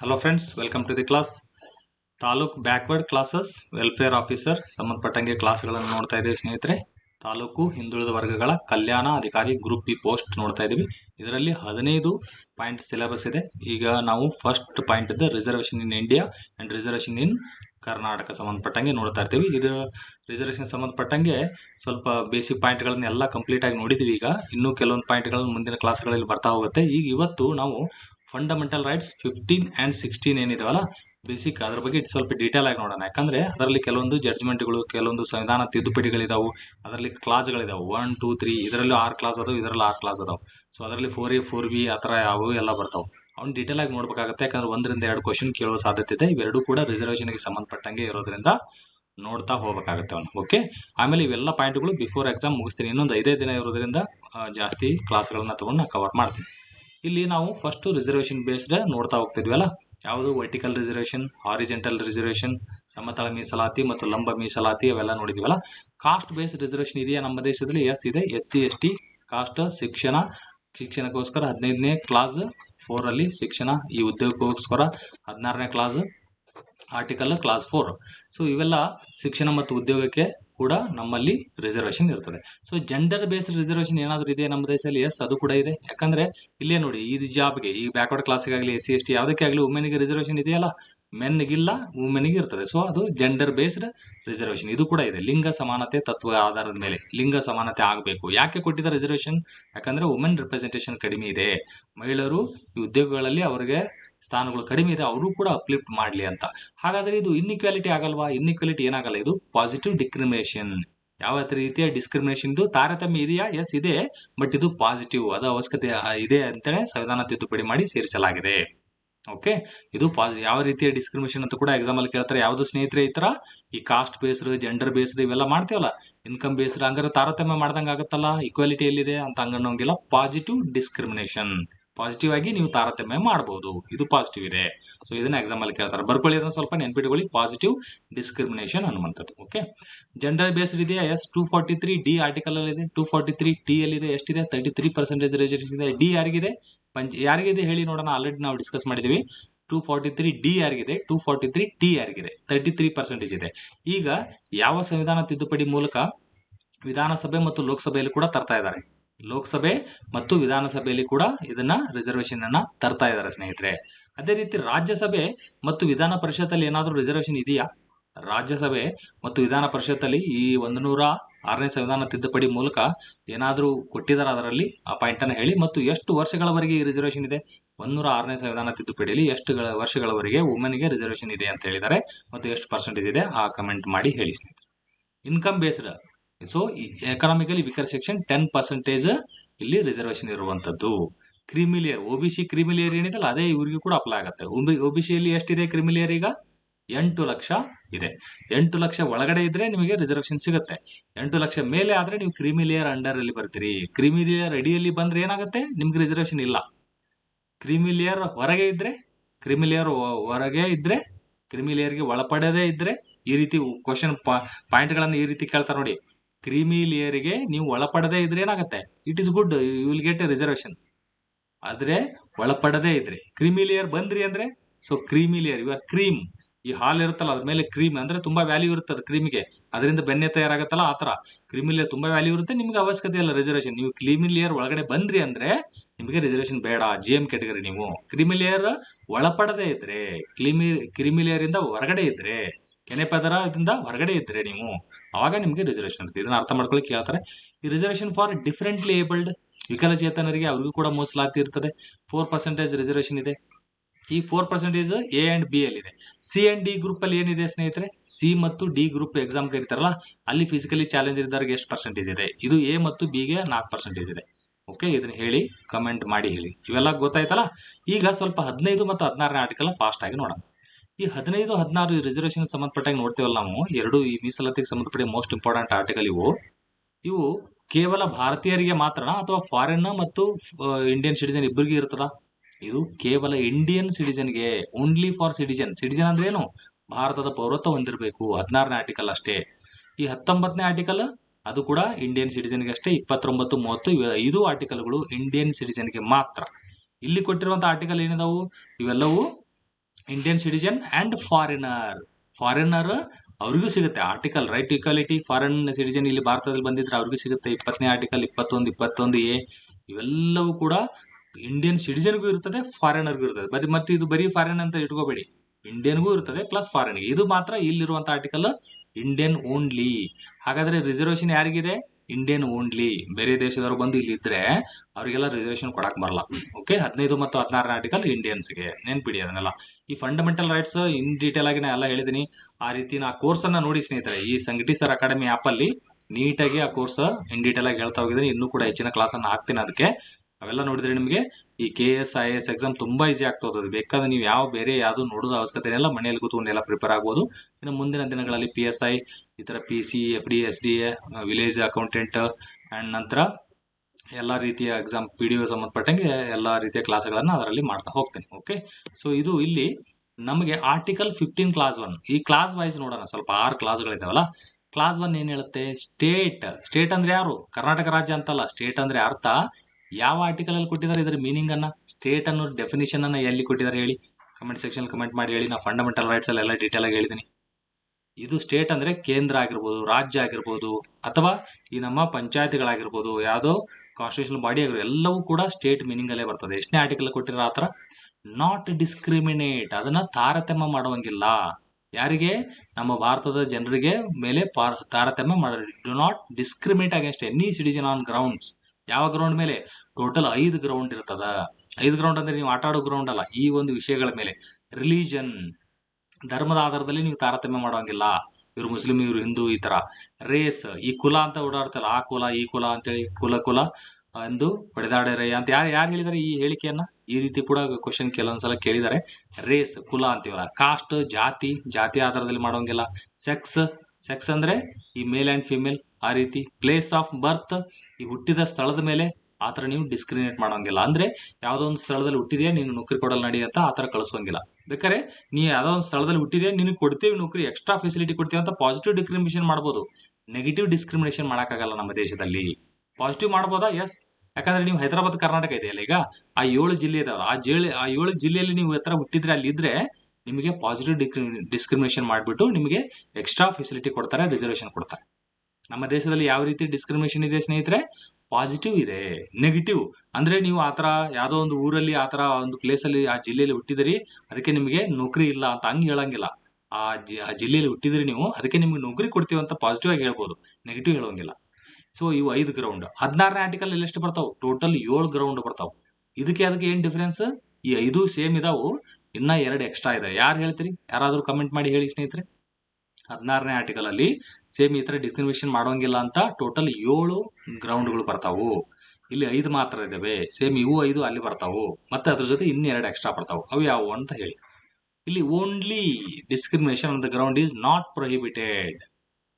Hello friends welcome to the class taluk backward classes welfare officer ಸಂಬಂಧಪಟ್ಟಂಗೆ ಕ್ಲಾಸ್ಗಳನ್ನು ನೋಡ್ತಾ ಇದ್ದೀವಿ ಸ್ನೇಹಿತರೆ. ತಾಲೂಕು ಹಿಂದುಳಿದ ವರ್ಗಗಳ ಕಲ್ಯಾಣ ಅಧಿಕಾರಿ ಗ್ರೂಪ್ ಬಿ ಪೋಸ್ಟ್ ನೋಡ್ತಾ ಇದ್ದೀವಿ. ಇದರಲ್ಲಿ ಹದಿನೈದು ಪಾಯಿಂಟ್ ಸಿಲೆಬಸ್ ಇದೆ. ಈಗ ನಾವು ಫಸ್ಟ್ ಪಾಯಿಂಟ್ ಇದೆ reservation in India and reservation in Karnataka ಸಂಬಂಧಪಟ್ಟಂಗೆ ನೋಡ್ತಾ ಇರ್ತೀವಿ. ಇದು ರಿಸರ್ವೇಷನ್ ಸಂಬಂಧಪಟ್ಟಂಗೆ ಸ್ವಲ್ಪ ಬೇಸಿಕ್ ಪಾಯಿಂಟ್ಗಳನ್ನ ಎಲ್ಲ ಕಂಪ್ಲೀಟ್ ಆಗಿ ನೋಡಿದ್ದೀವಿ ಈಗ. ಇನ್ನೂ ಕೆಲವೊಂದು ಪಾಯಿಂಟ್ಗಳನ್ನು ಮುಂದಿನ ಕ್ಲಾಸ್ಗಳಲ್ಲಿ ಬರ್ತಾ ಹೋಗುತ್ತೆ. ಈಗ ಇವತ್ತು ನಾವು fundamental rights fifteen and sixteen ಏನಿದಾವಲ್ಲ? Basic ಅದ್ರ ಬಗ್ಗೆ ಸ್ವಲ್ಪ ಡೀಟೇಲ್ ಆಗಿ ನೋಡೋಣ. ಯಾಕಂದರೆ ಅದರಲ್ಲಿ ಕೆಲವೊಂದು ಜಡ್ಜ್ಮೆಂಟ್ಗಳು ಕೆಲವೊಂದು ಸಂವಿಧಾನ ತಿದ್ದುಪಡಿಗಳಿದಾವು. ಅದರಲ್ಲಿ ಕ್ಲಾಸ್ಗಳಿದಾವೆ ಒನ್ ಟೂ ತ್ರೀ ಇದರಲ್ಲೂ ಆರು ಕ್ಲಾಸ್ ಅದಾವೆ, ಇದರಲ್ಲಿ ಆರು ಕ್ಲಾಸ್ ಅದಾವೆ. ಸೊ ಅದರಲ್ಲಿ ಫೋರ್ ಎ ಫೋರ್ ಬಿ ಆ ಥರ ಯಾವು ಎಲ್ಲ ಬರ್ತಾವೆ. ಅವ್ನು ಡೀಟೇಲ್ ಆಗಿ ನೋಡಬೇಕಾಗುತ್ತೆ. ಯಾಕಂದ್ರೆ ಒಂದರಿಂದ ಎರಡು ಕ್ವಶನ್ ಕೇಳೋ ಸಾಧ್ಯತೆ ಇದೆ. ಇವೆರಡೂ ಕೂಡ ರಿಸರ್ವೇಷನ್ಗೆ ಸಂಬಂಧಪಟ್ಟಂಗೆ ಇರೋದ್ರಿಂದ ನೋಡ್ತಾ ಹೋಗಬೇಕಾಗುತ್ತೆ ಅವನು. ಓಕೆ ಆಮೇಲೆ ಇವೆಲ್ಲ ಪಾಯಿಂಟ್ಗಳು ಬಿಫೋರ್ ಎಕ್ಸಾಮ್ ಮುಗಿಸ್ತೀನಿ. ಇನ್ನೊಂದು ಐದೇ ದಿನ ಇರೋದ್ರಿಂದ ಜಾಸ್ತಿ ಕ್ಲಾಸ್ಗಳನ್ನ ತೊಗೊಂಡು ನಾನು ಕವರ್ ಮಾಡ್ತೀನಿ. ಇಲ್ಲಿ ನಾವು ಫಸ್ಟ್ ರಿಸರ್ವೇಷನ್ ಬೇಸ್ಡ್ ನೋಡ್ತಾ ಹೋಗ್ತಿದ್ವಲ್ಲ ಯಾವುದು? ವರ್ಟಿಕಲ್ ರಿಸರ್ವೇಷನ್ ಆರಿಜೆಂಟಲ್ ರಿಸರ್ವೇಷನ್ ಸಮತಳ ಮೀಸಲಾತಿ ಮತ್ತು ಲಂಬ ಮೀಸಲಾತಿ ಅವೆಲ್ಲ ನೋಡಿದ್ವಲ್ಲ ಕಾಸ್ಟ್ ಬೇಸ್ಡ್ ರಿಸರ್ವೇಷನ್ ಇದೆಯಾ ನಮ್ಮ ದೇಶದಲ್ಲಿ? ಎಸ್ ಇದೆ. S C S T caste ಶಿಕ್ಷಣ, ಶಿಕ್ಷಣಕ್ಕೋಸ್ಕರ ಹದಿನೈದನೇ ಕ್ಲಾಸ್ ಫೋರಲ್ಲಿ ಶಿಕ್ಷಣ, ಈ ಉದ್ಯೋಗಕ್ಕೋಸ್ಕರ ಹದಿನಾರನೇ clause article clause four so ಇವೆಲ್ಲ ಶಿಕ್ಷಣ ಮತ್ತು ಉದ್ಯೋಗಕ್ಕೆ ಕೂಡ ನಮ್ಮಲ್ಲಿ ರಿಸರ್ವೇಷನ್ ಇರ್ತದೆ. ಸೊ ಜೆಂಡರ್ ಬೇಸ್ಡ್ ರಿಸರ್ವೇಷನ್ ಏನಾದರೂ ಇದೆ ನಮ್ಮ ದೇಶದಲ್ಲಿ? ಎಸ್ ಅದು ಕೂಡ ಇದೆ. ಯಾಕಂದ್ರೆ, ಇಲ್ಲೇ ನೋಡಿ, ಈ ಜಾಬ್ಗೆ ಈ ಬ್ಯಾಕ್ವರ್ಡ್ ಕ್ಲಾಸಿಗಾಗಲಿ ಎಸ್ ಸಿ ಎಸ್ ಟಿ ಯಾವುದಕ್ಕೆ ಆಗಲಿ ವುಮೆನ್ಗೆ ರಿಸರ್ವೇಷನ್ ಇದೆಯಲ್ಲ? ಮೆನ್ಗಿಲ್ಲ ವುಮೆನ್ಗೆ ಇರ್ತದೆ. ಸೊ ಅದು ಜೆಂಡರ್ ಬೇಸ್ಡ್ ರಿಸರ್ವೇಷನ್ ಇದು ಕೂಡ ಇದೆ. ಲಿಂಗ ಸಮಾನತೆ ತತ್ವ ಆಧಾರದ ಮೇಲೆ. ಲಿಂಗ ಸಮಾನತೆ ಆಗಬೇಕು. ಯಾಕೆ ಕೊಟ್ಟಿದ್ದ ರಿಸರ್ವೇಷನ್ ಯಾಕಂದರೆ ವುಮೆನ್ ರಿಪ್ರೆಸೆಂಟೇಷನ್ ಕಡಿಮೆ ಇದೆ. ಮಹಿಳೆಯರು ಈ ಉದ್ಯೋಗಗಳಲ್ಲಿ ಅವರಿಗೆ ಸ್ಥಾನಗಳು ಕಡಿಮೆ ಇದೆ. ಅವರು ಕೂಡ ಅಪ್ಲಿಫ್ಟ್ ಮಾಡಲಿ ಅಂತ. ಹಾಗಾದರೆ ಇದು ಇನ್ಇಕ್ವಾಲಿಟಿ ಆಗಲ್ವಾ? ಇನ್ಇಕ್ವಾಲಿಟಿ ಏನಾಗಲ್ಲ. ಇದು ಪಾಸಿಟಿವ್ ಡಿಸ್ಕ್ರಿಮಿನೇಷನ್ ಯಾವ ರೀತಿಯ ಡಿಸ್ಕ್ರಿಮಿನೇಷನ್ ಇದು ತಾರತಮ್ಯ ಇದೆಯಾ? ಎಸ್ ಇದೆ. ಬಟ್ ಇದು ಪಾಸಿಟಿವ್ ಅದು ಅವಶ್ಯಕತೆ ಇದೆ ಅಂತಲೇ ಸಂವಿಧಾನ ತಿದ್ದುಪಡಿ ಮಾಡಿ ಸೇರಿಸಲಾಗಿದೆ. ಓಕೆ? ಇದು ಪಾಸ್, ಯಾವ ರೀತಿಯ ಡಿಸ್ಕ್ರಿಮಿನೇಷನ್ ಅಂತ ಕೂಡ ಎಕ್ಸಾಮ್ ಅಲ್ಲಿ ಕೇಳ್ತಾರೆ. ಯಾವುದು ಸ್ನೇಹಿತರೆ ಈ ತರ ಈ ಕಾಸ್ಟ್ ಬೇಸ್ಡ್ ಜೆಂಡರ್ ಬೇಸ್ಡ್ ಇವೆಲ್ಲ ಮಾಡ್ತೀವಲ್ಲ ಇನ್ಕಮ್ ಬೇಸ್ಡ್ ಹಂಗಾರೆ ತಾರತಮ್ಯ ಮಾಡ್ದಂಗೆ ಆಗುತ್ತಲ್ಲ ಈಕ್ವಾಲಿಟಿ ಎಲ್ಲಿದೆ ಅಂತ ಹಂಗನ್ನೋಂಗಿಲ್ಲ ಪಾಸಿಟಿವ್ ಡಿಸ್ಕ್ರಿಮಿನೇಷನ್ ಪಾಸಿಟಿವ್ ಆಗಿ ನೀವು ತಾರತಮ್ಯ ಮಾಡಬಹುದು ಇದು ಪಾಸಿಟಿವ್ ಇದೆ. ಸೊ ಇದನ್ನ ಎಕ್ಸಾಮ್ ಅಲ್ಲಿ ಕೇಳ್ತಾರೆ. ಬರ್ಕೊಳ್ಳಿ ಅದನ್ನ ಸ್ವಲ್ಪ ನೆನ್ಪಿಟ್ಕೊಳ್ಳಿ. ಪಾಸಿಟಿವ್ ಡಿಸ್ಕ್ರಿಮಿನೇಷನ್ ಅನ್ನುವಂಥದ್ದು. ಓಕೆ? ಜೆಂಡರ್ ಬೇಸ್ಡ್ ಇದೆಯಾ? Yes two forty three D article ಅಲ್ಲಿ ಇದೆ ಟೂ ಫಾರ್ಟಿ ತ್ರೀ ಟಿ ಅಲ್ಲಿ ಇದೆ ಎಷ್ಟಿದೆ? ತರ್ಟಿ ತ್ರೀ ಪರ್ಸೆಂಟೇಜ್ ರಿಸರ್ವೇಷನ್ ಇದೆ. ಡಿ ಯಾರಿಗಿದೆ? ಪಂಚ, ಯಾರಿಗಿದೆ ಹೇಳಿ ನೋಡೋಣ ಆಲ್ರೆಡಿ ನಾವು ಡಿಸ್ಕಸ್ ಮಾಡಿದೀವಿ. ಟೂ ಫಾರ್ಟಿ ತ್ರೀ ಡಿ ಯಾರಿಗಿದೆ? ಟೂ ಫಾರ್ಟಿ ತ್ರೀ ಟಿ ಯಾರಿಗಿದೆ? ತರ್ಟಿ ತ್ರೀ ಪರ್ಸೆಂಟೇಜ್ ಇದೆ. ಈಗ ಯಾವ ಸಂವಿಧಾನ ತಿದ್ದುಪಡಿ ಮೂಲಕ ವಿಧಾನಸಭೆ ಮತ್ತು ಲೋಕಸಭೆಯಲ್ಲಿ ಕೂಡ ತರ್ತಾ ಇದ್ದಾರೆ? ಲೋಕಸಭೆ ಮತ್ತು ವಿಧಾನಸಭೆಯಲ್ಲಿ ಕೂಡ ಇದನ್ನ ರಿಸರ್ವೇಶನ್ ಅನ್ನ ತರ್ತಾ ಇದ್ದಾರೆ ಸ್ನೇಹಿತರೆ. ಅದೇ ರೀತಿ ರಾಜ್ಯಸಭೆ ಮತ್ತು ವಿಧಾನ ಪರಿಷತ್ತಲ್ಲಿ ಏನಾದರೂ ರಿಸರ್ವೇಶನ್ ಇದೆಯಾ? ರಾಜ್ಯಸಭೆ ಮತ್ತು ವಿಧಾನ ಪರಿಷತ್ತಲ್ಲಿ ಈ ಒಂದು ನೂರ ಆರನೇ ಸಂವಿಧಾನ ತಿದ್ದುಪಡಿ ಮೂಲಕ ಏನಾದರೂ ಕೊಟ್ಟಿದ್ದಾರೆ ಅದರಲ್ಲಿ? ಆ ಪಾಯಿಂಟ್ ಅನ್ನು ಹೇಳಿ. ಮತ್ತು ಎಷ್ಟು ವರ್ಷಗಳವರೆಗೆ ಈ ರಿಸರ್ವೇಷನ್ ಇದೆ? ಒಂದೂರ ಆರನೇ ಸಂವಿಧಾನ ತಿದ್ದುಪಡಿಯಲ್ಲಿ ಎಷ್ಟು ಗಳ- ವರ್ಷಗಳವರೆಗೆ ವುಮೆನ್ಗೆ ರಿಸರ್ವೇಷನ್ ಇದೆ ಅಂತ ಹೇಳಿದ್ದಾರೆ. ಮತ್ತು ಎಷ್ಟು ಪರ್ಸೆಂಟೇಜ್ ಇದೆ? ಆ ಕಮೆಂಟ್ ಮಾಡಿ ಹೇಳಿ income based so economically weaker section ten percentage ಇಲ್ಲಿ ರಿಸರ್ವೇಷನ್ ಇರುವಂಥದ್ದು. ಕ್ರಿಮಿಲಿಯರ್ ಒ ಬಿ ಸಿ ಕ್ರಿಮಿಲಿಯರ್ ಏನಿದೆಲ್ಲ ಅದೇ ಇವರಿಗೂ ಕೂಡ ಅಪ್ಲೈ ಆಗುತ್ತೆ. ಒ ಬಿ ಸಿಯಲ್ಲಿ ಎಷ್ಟಿದೆ ಕ್ರಿಮಿಲಿಯರ್ ಈಗ? ಎಂಟು ಲಕ್ಷ ಇದೆ. ಎಂಟು ಲಕ್ಷ ಒಳಗಡೆ ಇದ್ರೆ ನಿಮಗೆ ರಿಸರ್ವೇಶನ್ ಸಿಗುತ್ತೆ. ಎಂಟು ಲಕ್ಷ ಮೇಲೆ ಆದ್ರೆ ನೀವು ಕ್ರಿಮಿಲಿಯರ್ ಅಂಡರ್ ಅಲ್ಲಿ ಬರ್ತೀರಿ. ಕ್ರಿಮಿಲಿಯರ್ ಅಡಿಯಲ್ಲಿ ಬಂದ್ರೆ ಏನಾಗುತ್ತೆ? ನಿಮ್ಗೆ ರಿಸರ್ವೇಶನ್ ಇಲ್ಲ. ಕ್ರಿಮಿಲಿಯರ್ ಹೊರಗೆ ಇದ್ರೆ ಕ್ರಿಮಿಲಿಯರ್ ಹೊರಗೆ ಇದ್ರೆ ಕ್ರಿಮಿಲಿಯರ್ಗೆ ಒಳಪಡದೇ ಇದ್ರೆ ಈ ರೀತಿ ಕ್ವಶನ್ ಪಾಯಿಂಟ್ಗಳನ್ನು ಈ ರೀತಿ ಕೇಳ್ತಾರೆ ನೋಡಿ. ಕ್ರಿಮಿಲಿಯರ್ಗೆ ನೀವು ಒಳಪಡದೇ ಇದ್ರೆ ಏನಾಗುತ್ತೆ? It is good you will get a reservation ಆದ್ರೆ ಒಳಪಡದೇ ಇದ್ರೆ. ಕ್ರಿಮಿಲಿಯರ್ ಬಂದ್ರಿ ಅಂದ್ರೆ ಸೊ ಕ್ರಿಮಿಲಿಯರ್ ಯುವರ್ ಕ್ರೀಮ್ ಈ ಹಾಲು ಇರುತ್ತಲ್ಲ ಅದ್ರ ಮೇಲೆ ಕ್ರೀಮ್ ಅಂದ್ರೆ ತುಂಬಾ ವ್ಯಾಲ್ಯೂ ಇರುತ್ತೆ ಅದು ಕ್ರೀಮಿಗೆ ಅದರಿಂದ ಬೆಣ್ಣೆ ತಯಾರಾಗುತ್ತಲ್ಲ ಆ ತರ ಕ್ರಿಮಿಲಿಯರ್ ತುಂಬಾ ವ್ಯಾಲ್ಯೂ ಇರುತ್ತೆ, ನಿಮ್ಗೆ ಅವಶ್ಯಕತೆ ಇಲ್ಲ ರಿಸರ್ವೇಷನ್ ನೀವು ಕ್ರಿಮಿಲಿಯರ್ ಒಳಗಡೆ ಬಂದ್ರಿ ಅಂದ್ರೆ ನಿಮಗೆ ರಿಸರ್ವೇಷನ್ ಬೇಡ ಜಿ ಎಂ ಕೆಟಗರಿ ನೀವು. ಕ್ರಿಮಿಲಿಯರ್ ಒಳಪಡದೇ ಇದ್ರೆ ಕ್ರಿಮಿ ಲೇಯರ್ ಇಂದ ಹೊರಗಡೆ ಇದ್ರೆ, ಕೆನೆ ಪದರದಿಂದ ಹೊರಗಡೆ ಇದ್ರೆ ನೀವು, ಆವಾಗ ನಿಮಗೆ ರಿಸರ್ವೇಷನ್ ಇರುತ್ತೆ ಇದನ್ನ ಅರ್ಥ ಮಾಡ್ಕೊಳ್ಳಿ ಕೇಳ್ತಾರೆ ಈ ರಿಸರ್ವೇಷನ್ ಫಾರ್ ಡಿಫ್ರೆಂಟ್ಲಿ ಏಬಲ್ಡ್ ವಿಕಲಚೇತನರಿಗೆ ಅವ್ರಿಗೂ ಕೂಡ ಮೋಸಲಾತಿ ಇರ್ತದೆ. ಫೋರ್ ಪರ್ಸೆಂಟೇಜ್ ರಿಸರ್ವೇಷನ್ ಇದೆ. ಈ four percentage A and B ಅಲ್ಲಿ ಇದೆ ಸಿ ಅಂಡ್ ಡಿ ಗ್ರೂಪ್ ಅಲ್ಲಿ ಏನಿದೆ ಸ್ನೇಹಿತರೆ? ಸಿ ಮತ್ತು ಡಿ ಗ್ರೂಪ್ ಎಕ್ಸಾಮ್ ಕರೀತಾರಲ್ಲ ಅಲ್ಲಿ ಫಿಸಿಕಲಿ ಚಾಲೆಂಜ್ ಇದ್ದವ್ರಿಗೆ ಎಷ್ಟು ಪರ್ಸೆಂಟೇಜ್ ಇದೆ? ಇದು ಎ ಮತ್ತು ಬಿಗೆ ನಾಲ್ಕು ಪರ್ಸೆಂಟೇಜ್ ಇದೆ. ಓಕೆ ಇದನ್ನ ಹೇಳಿ ಕಮೆಂಟ್ ಮಾಡಿ ಹೇಳಿ. ಇವೆಲ್ಲ ಗೊತ್ತಾಯ್ತಲ್ಲ? ಈಗ ಸ್ವಲ್ಪ ಹದಿನೈದು ಮತ್ತು ಹದಿನಾರನೇ ಆರ್ಟಿಕಲ್ ಫಾಸ್ಟ್ ಆಗಿ ನೋಡೋಣ. ಈ ಹದಿನೈದು, ಹದಿನಾರು ಈ ರಿಸರ್ವೇಷನ್ ಸಂಬಂಧಪಟ್ಟಾಗಿ ನೋಡ್ತೀವಲ್ಲ ನಾವು, ಎರಡು ಈ ಮೀಸಲಾತಿಗೆ ಸಂಬಂಧಪಟ್ಟ ಮೋಸ್ಟ್ ಇಂಪಾರ್ಟೆಂಟ್ ಆರ್ಟಿಕಲ್ ಇವು. ಇವು ಕೇವಲ ಭಾರತೀಯರಿಗೆ ಮಾತ್ರನಾ ಅಥವಾ ಫಾರಿನ್ ಮತ್ತು ಇಂಡಿಯನ್ ಸಿಟಿಜನ್ ಇಬ್ಬರಿಗೆ ಇರ್ತದ ಇದು ಕೇವಲ ಇಂಡಿಯನ್ ಸಿಟಿಜನ್ಗೆ ಓನ್ಲಿ ಫಾರ್ ಸಿಟಿಜನ್ ಸಿಟಿಜನ್ ಅಂದ್ರೆ ಏನು? ಭಾರತದ ಪೌರತ್ವ ಹೊಂದಿರಬೇಕು. ಹದಿನಾರನೇ ಆರ್ಟಿಕಲ್ ಅಷ್ಟೇ. ಈ ಹತ್ತೊಂಬತ್ತನೇ ಆರ್ಟಿಕಲ್ ಅದು ಕೂಡ ಇಂಡಿಯನ್ ಸಿಟಿಜನ್ಗೆ ಅಷ್ಟೇ. ಇಪ್ಪತ್ತೊಂಬತ್ತು, ಮೂವತ್ತು, ಐದು ಆರ್ಟಿಕಲ್ಗಳು ಇಂಡಿಯನ್ ಸಿಟಿಜನ್ಗೆ ಮಾತ್ರ. ಇಲ್ಲಿ ಕೊಟ್ಟಿರುವಂಥ ಆರ್ಟಿಕಲ್ ಏನಿದಾವು? ಇವೆಲ್ಲವೂ Indian citizen and foreigner foreigner ಅವ್ರಿಗೂ ಸಿಗುತ್ತೆ. Article right equality foreign citizen ಇಲ್ಲಿ ಭಾರತದಲ್ಲಿ ಬಂದಿದ್ರೆ ಅವ್ರಿಗೂ ಸಿಗುತ್ತೆ. ಇಪ್ಪತ್ತನೇ ಆರ್ಟಿಕಲ್ ಇಪ್ಪತ್ತೊಂದು ಇಪ್ಪತ್ತೊಂದು ಎ ಇವೆಲ್ಲವೂ ಕೂಡ ಇಂಡಿಯನ್ ಸಿಟಿಜನ್ಗೂ ಇರ್ತದೆ ಫಾರಿನರ್ಗೂ ಇರ್ತದೆ. ಬರೀ ಮತ್ತೆ ಇದು ಬರೀ ಫಾರಿನ್ ಅಂತ ಇಟ್ಕೋಬೇಡಿ. ಇಂಡಿಯನ್ಗೂ ಇರ್ತದೆ ಪ್ಲಸ್ ಫಾರಿನ್ಗೆ ಇದು ಮಾತ್ರ ಇಲ್ಲಿರುವಂತ ಆರ್ಟಿಕಲ್ ಇಂಡಿಯನ್ ಓನ್ಲಿ ಹಾಗಾದ್ರೆ ರಿಸರ್ವೇಶನ್ ಯಾರಿಗಿದೆ? ಇಂಡಿಯನ್ ಓನ್ಲಿ ಬೇರೆ ದೇಶದವ್ರು ಬಂದು ಇಲ್ಲಿ ಇದ್ರೆ ಅವರಿಗೆಲ್ಲ ರಿಸರ್ವೇಶನ್ ಕೊಡಕ್ ಬರಲ್ಲ. ಓಕೆ ಹದಿನೈದು ಮತ್ತು ಹದಿನಾರನೇ ಆರ್ಟಿಕಲ್ ಇಂಡಿಯನ್ಸ್ಗೆ ನೆನ್ಪಿಡಿ ಅದನ್ನೆಲ್ಲ. ಈ ಫಂಡಮೆಂಟಲ್ ರೈಟ್ಸ್ ಇನ್ ಡೀಟೇಲ್ ಆಗಿ ನಾನು ಎಲ್ಲ ಹೇಳಿದ್ದೀನಿ ಆ ರೀತಿ ನಾ ಕೋರ್ಸ್ ಅನ್ನ ನೋಡಿ ಸ್ನೇಹಿತರೆ. ಈ ಸಂಘಟಿಸರ್ ಅಕಾಡೆಮಿ ಆಪ್ ಅಲ್ಲಿ ನೀಟಾಗಿ ಆ ಕೋರ್ಸ್ ಇನ್ ಡೀಟೇಲ್ ಆಗಿ ಹೇಳ್ತಾ ಹೋಗಿದ್ದೀನಿ. ಇನ್ನೂ ಕೂಡ ಹೆಚ್ಚಿನ ಕ್ಲಾಸ್ ಅನ್ನ ಹಾಕ್ತೀನಿ ಅದಕ್ಕೆ. ಅವೆಲ್ಲ ನೋಡಿದ್ರೆ ನಿಮಗೆ ಈ K S I S exam ತುಂಬಾ ಈಸಿ ಆಗ್ತಾ ಹೋಗೋದು ಬೇಕಾದ್ರೆ ನೀವು ಯಾವ ಬೇರೆ ಯಾವುದು ನೋಡೋದು ಅವಶ್ಯಕತೆ ಇಲ್ಲ. ಮನೆಯಲ್ಲಿ ಕೂತ್ಕೊಂಡು ಎಲ್ಲ ಪ್ರಿಪೇರ್ ಆಗ್ಬೋದು. ಇನ್ನು ಮುಂದಿನ ದಿನಗಳಲ್ಲಿ ಪಿ ಎಸ್ ಐ ಈ ಥರ P C F D S D A village accountant and ನಂತರ ಎಲ್ಲ ರೀತಿಯ ಎಕ್ಸಾಮ್ ಪಿ ಡಿ ಒ ಸಂಬಂಧಪಟ್ಟಂಗೆ ಎಲ್ಲ ರೀತಿಯ ಕ್ಲಾಸ್ಗಳನ್ನು ಅದರಲ್ಲಿ ಮಾಡ್ತಾ ಹೋಗ್ತೀನಿ. ಓಕೆ ಸೊ ಇದು ಇಲ್ಲಿ ನಮಗೆ ಆರ್ಟಿಕಲ್ ಫಿಫ್ಟೀನ್ ಕ್ಲಾಸ್ ಒನ್ ಈ ಕ್ಲಾಸ್ ವೈಸ್ ನೋಡೋಣ. ಸ್ವಲ್ಪ ಆರು ಕ್ಲಾಸ್ಗಳಿದಾವಲ್ಲ ಕ್ಲಾಸ್ ಒನ್ ಏನು ಹೇಳುತ್ತೆ? ಸ್ಟೇಟ್ ಸ್ಟೇಟ್ ಅಂದ್ರೆ ಯಾರು? ಕರ್ನಾಟಕ ರಾಜ್ಯ ಅಂತಲ್ಲ. ಸ್ಟೇಟ್ ಅಂದ್ರೆ ಅರ್ಥ. ಯಾವ ಆರ್ಟಿಕಲ್ ಅಲ್ಲಿ ಕೊಟ್ಟಿದ್ದಾರೆ ಇದರ ಮೀನಿಂಗ್ ಅನ್ನ ಸ್ಟೇಟ್ ಅನ್ನೋ ಡೆಫಿನಿಷನ್ ಅನ್ನ ಎಲ್ಲಿ ಕೊಟ್ಟಿದ್ದಾರೆ ಹೇಳಿ? ಕಮೆಂಟ್ ಸೆಕ್ಷನ್ ಕಮೆಂಟ್ ಮಾಡಿ ಹೇಳಿ, ನಾ ಫಂಡಮೆಂಟಲ್ ರೈಟ್ಸ್ ಅಲ್ಲಿ ಎಲ್ಲ ಡೀಟೇಲ್ ಆಗಿ ಹೇಳಿದ್ದೀನಿ ಇದು ಸ್ಟೇಟ್ ಅಂದ್ರೆ ಕೇಂದ್ರ ಆಗಿರ್ಬೋದು, ರಾಜ್ಯ ಆಗಿರ್ಬೋದು, ಅಥವಾ ಈ ನಮ್ಮ ಪಂಚಾಯತಿಗಳಾಗಿರ್ಬೋದು, ಯಾವುದೋ ಕಾನ್ಸ್ಟಿಟ್ಯೂಷನ್ ಬಾಡಿ ಆಗಿರೋ ಎಲ್ಲವೂ ಕೂಡ ಸ್ಟೇಟ್ ಮೀನಿಂಗ್ ಅಲ್ಲೇ ಬರ್ತದೆ. ಎಷ್ಟನೇ ಆರ್ಟಿಕಲ್ ಕೊಟ್ಟಿರೋ ಆ ಥರ ನಾಟ್ ಡಿಸ್ಕ್ರಿಮಿನೇಟ್ ಅದನ್ನ ತಾರತಮ್ಯ ಮಾಡುವಂಗಿಲ್ಲ. ಯಾರಿಗೆ? ನಮ್ಮ ಭಾರತದ ಜನರಿಗೆ ಮೇಲೆ ಪಾರ್- ತಾರತಮ್ಯ ಮಾಡ do not discriminate against any citizen on grounds ಯಾವ ಗ್ರೌಂಡ್ ಮೇಲೆ? ಟೋಟಲ್ ಐದು ಗ್ರೌಂಡ್ ಇರ್ತದ ಐದು ಗ್ರೌಂಡ್ ಅಂದ್ರೆ ನೀವು ಆಟ ಆಡೋ ಗ್ರೌಂಡ್ ಅಲ್ಲ, ಈ ಒಂದು ವಿಷಯಗಳ ಮೇಲೆ. ರಿಲಿಜನ್ ಧರ್ಮದ ಆಧಾರದಲ್ಲಿ ನೀವು ತಾರತಮ್ಯ ಮಾಡೋಂಗಿಲ್ಲ. ಇವರು ಮುಸ್ಲಿಂ ಇವರು ಹಿಂದೂ ಈ ತರ. ರೇಸ್ ಈ ಕುಲ ಅಂತ ಓಡಾಡ್ತಲ್ಲ, ಆ ಕುಲ, ಈ ಕುಲ ಅಂತೇಳಿ ಕುಲ ಕುಲ ಎಂದು ಹೊಡೆದಾಡರೆ ಅಂತ ಯಾರು ಯಾರು ಹೇಳಿದ್ದಾರೆ ಈ ಹೇಳಿಕೆಯನ್ನ? ಈ ರೀತಿ ಕೂಡ ಕ್ವಶನ್ ಕೆಲವೊಂದ್ಸಲ ಕೇಳಿದ್ದಾರೆ. ರೇಸ್ ಕುಲ ಅಂತೀವಲ್ಲ. ಕಾಸ್ಟ್ ಜಾತಿ ಜಾತಿ ಆಧಾರದಲ್ಲಿ ಮಾಡೋಂಗಿಲ್ಲ. ಸೆಕ್ಸ್ ಸೆಕ್ಸ್ ಅಂದ್ರೆ ಈ ಮೇಲ್ ಅಂಡ್ ಫಿಮೇಲ್ ಆ ರೀತಿ. ಪ್ಲೇಸ್ ಆಫ್ ಬರ್ತ್ ಈ ಹುಟ್ಟಿದ ಸ್ಥಳದ ಮೇಲೆ ಆ ಥರ ನೀವು ಡಿಸ್ಕ್ರಿಮಿನೇಟ್ ಮಾಡೋಂಗಿಲ್ಲ. ಅಂದರೆ ಯಾವುದೋ ಒಂದು ಸ್ಥಳದಲ್ಲಿ ಹುಟ್ಟಿದೆಯಾ, ನೀನು ನೌಕರಿ ಕೊಡಲ್ಲ ನಡಿ ಅಂತ ಆ ಥರ ಕಳಿಸೋಂಗಿಲ್ಲ. ಬೇಕಾದ್ರೆ ನೀ ಯಾವುದೋ ಒಂದು ಸ್ಥಳದಲ್ಲಿ ಹುಟ್ಟಿದೆಯಾ, ನಿನಗೆ ಕೊಡ್ತೀವಿ ನೌಕರಿ ಎಕ್ಸ್ಟ್ರಾ ಫೆಸಿಲಿಟಿ ಕೊಡ್ತೀವಿ ಅಂತ ಪಾಸಿಟಿವ್ ಡಿಸ್ಕ್ರಿಮಿನೇಷನ್ ಮಾಡ್ಬೋದು. ನೆಗೆಟಿವ್ ಡಿಸ್ಕ್ರಿಮಿನೇಷನ್ ಮಾಡೋಕ್ಕಾಗಲ್ಲ ನಮ್ಮ ದೇಶದಲ್ಲಿ. ಪಾಸಿಟಿವ್ ಮಾಡ್ಬೋದಾ? ಎಸ್ ಯಾಕಂದ್ರೆ ನೀವು ಹೈದರಾಬಾದ್, ಕರ್ನಾಟಕ ಇದೆಯಲ್ಲ ಈಗ, ಆ ಏಳು ಜಿಲ್ಲೆ ಇದಾವೆ. ಆ ಜಿಲ್ಲೆ ಆ ಏಳು ಜಿಲ್ಲೆಯಲ್ಲಿ ನೀವು ಹತ್ರ ಹುಟ್ಟಿದ್ರೆ ಅಲ್ಲಿ ಇದ್ರೆ ನಿಮಗೆ ಪಾಸಿಟಿವ್ ಡಿಸ್ಕ್ರಿಮಿನೇಷನ್ ಮಾಡಿಬಿಟ್ಟು ನಿಮಗೆ ಎಕ್ಸ್ಟ್ರಾ ಫೆಸಿಲಿಟಿ ಕೊಡ್ತಾರೆ ರಿಸರ್ವೇಷನ್ ಕೊಡ್ತಾರೆ. ನಮ್ಮ ದೇಶದಲ್ಲಿ ಯಾವ ರೀತಿ ಡಿಸ್ಕ್ರಿಮಿನೇಷನ್ ಇದೆ, ಸ್ನೇಹಿತರೆ? ಪಾಸಿಟಿವ್ ಇದೆ ನೆಗೆಟಿವ್ ಅಂದ್ರೆ ನೀವು ಆತರ ಯಾವುದೋ ಒಂದು ಊರಲ್ಲಿ ಆತರ ಒಂದು ಪ್ಲೇಸ್ ಅಲ್ಲಿ ಆ ಜಿಲ್ಲೆಯಲ್ಲಿ ಹುಟ್ಟಿದಿರಿ, ಅದಕ್ಕೆ ನಿಮಗೆ ನೌಕರಿ ಇಲ್ಲ ಅಂತ ಹಂಗೆ ಹೇಳಂಗಿಲ್ಲ. ಆ ಜಿ- ಆ ಜಿಲ್ಲೆಯಲ್ಲಿ ಹುಟ್ಟಿದ್ರಿ ನೀವು, ಅದಕ್ಕೆ ನಿಮ್ಗೆ ನೌಕರಿ ಕೊಡ್ತೀವಿ ಅಂತ ಪಾಸಿಟಿವ್ ಆಗಿ ಹೇಳ್ಬೋದು. ನೆಗೆಟಿವ್ ಹೇಳೋಂಗಿಲ್ಲ. ಸೊ ಇವು ಐದು ಗ್ರೌಂಡ್ ಹದಿನಾರನೇ ಆರ್ಟಿಕಲ್ ಅಲ್ಲಿ ಎಷ್ಟು ಬರ್ತಾವೆ? ಟೋಟಲ್ ಏಳು ಗ್ರೌಂಡ್ ಬರ್ತಾವೆ. ಇದಕ್ಕೆ ಅದಕ್ಕೆ ಏನು ಡಿಫರೆನ್ಸ್ ಈ ಐದು ಸೇಮ್ ಇದಾವು. ಇನ್ನ ಎರಡು ಎಕ್ಸ್ಟ್ರಾ ಇದೆ. ಯಾರು ಹೇಳ್ತೀರಿ? ಯಾರಾದರೂ ಕಮೆಂಟ್ ಮಾಡಿ ಹೇಳಿ, ಸ್ನೇಹಿತರೆ. ಹದಿನಾರನೇ ಆರ್ಟಿಕಲ್ ಅಲ್ಲಿ ಸೇಮ್ ಈ ತರ ಡಿಸ್ಕ್ರಿಮಿನೇಷನ್ ಮಾಡೋಂಗಿಲ್ಲ ಅಂತ ಟೋಟಲ್ ಏಳು ಗ್ರೌಂಡ್ಗಳು ಬರ್ತಾವು. ಇಲ್ಲಿ ಐದು ಮಾತ್ರ ಇದಾವೆ. ಸೇಮ್ ಇವು ಐದು ಅಲ್ಲಿ ಬರ್ತಾವು. ಮತ್ತೆ ಅದ್ರ ಜೊತೆ ಇನ್ನೆರಡು ಎಕ್ಸ್ಟ್ರಾ ಬರ್ತಾವು. ಅವು ಯಾವುವು ಅಂತ ಹೇಳಿ. ಇಲ್ಲಿ only discrimination on the ground is not prohibited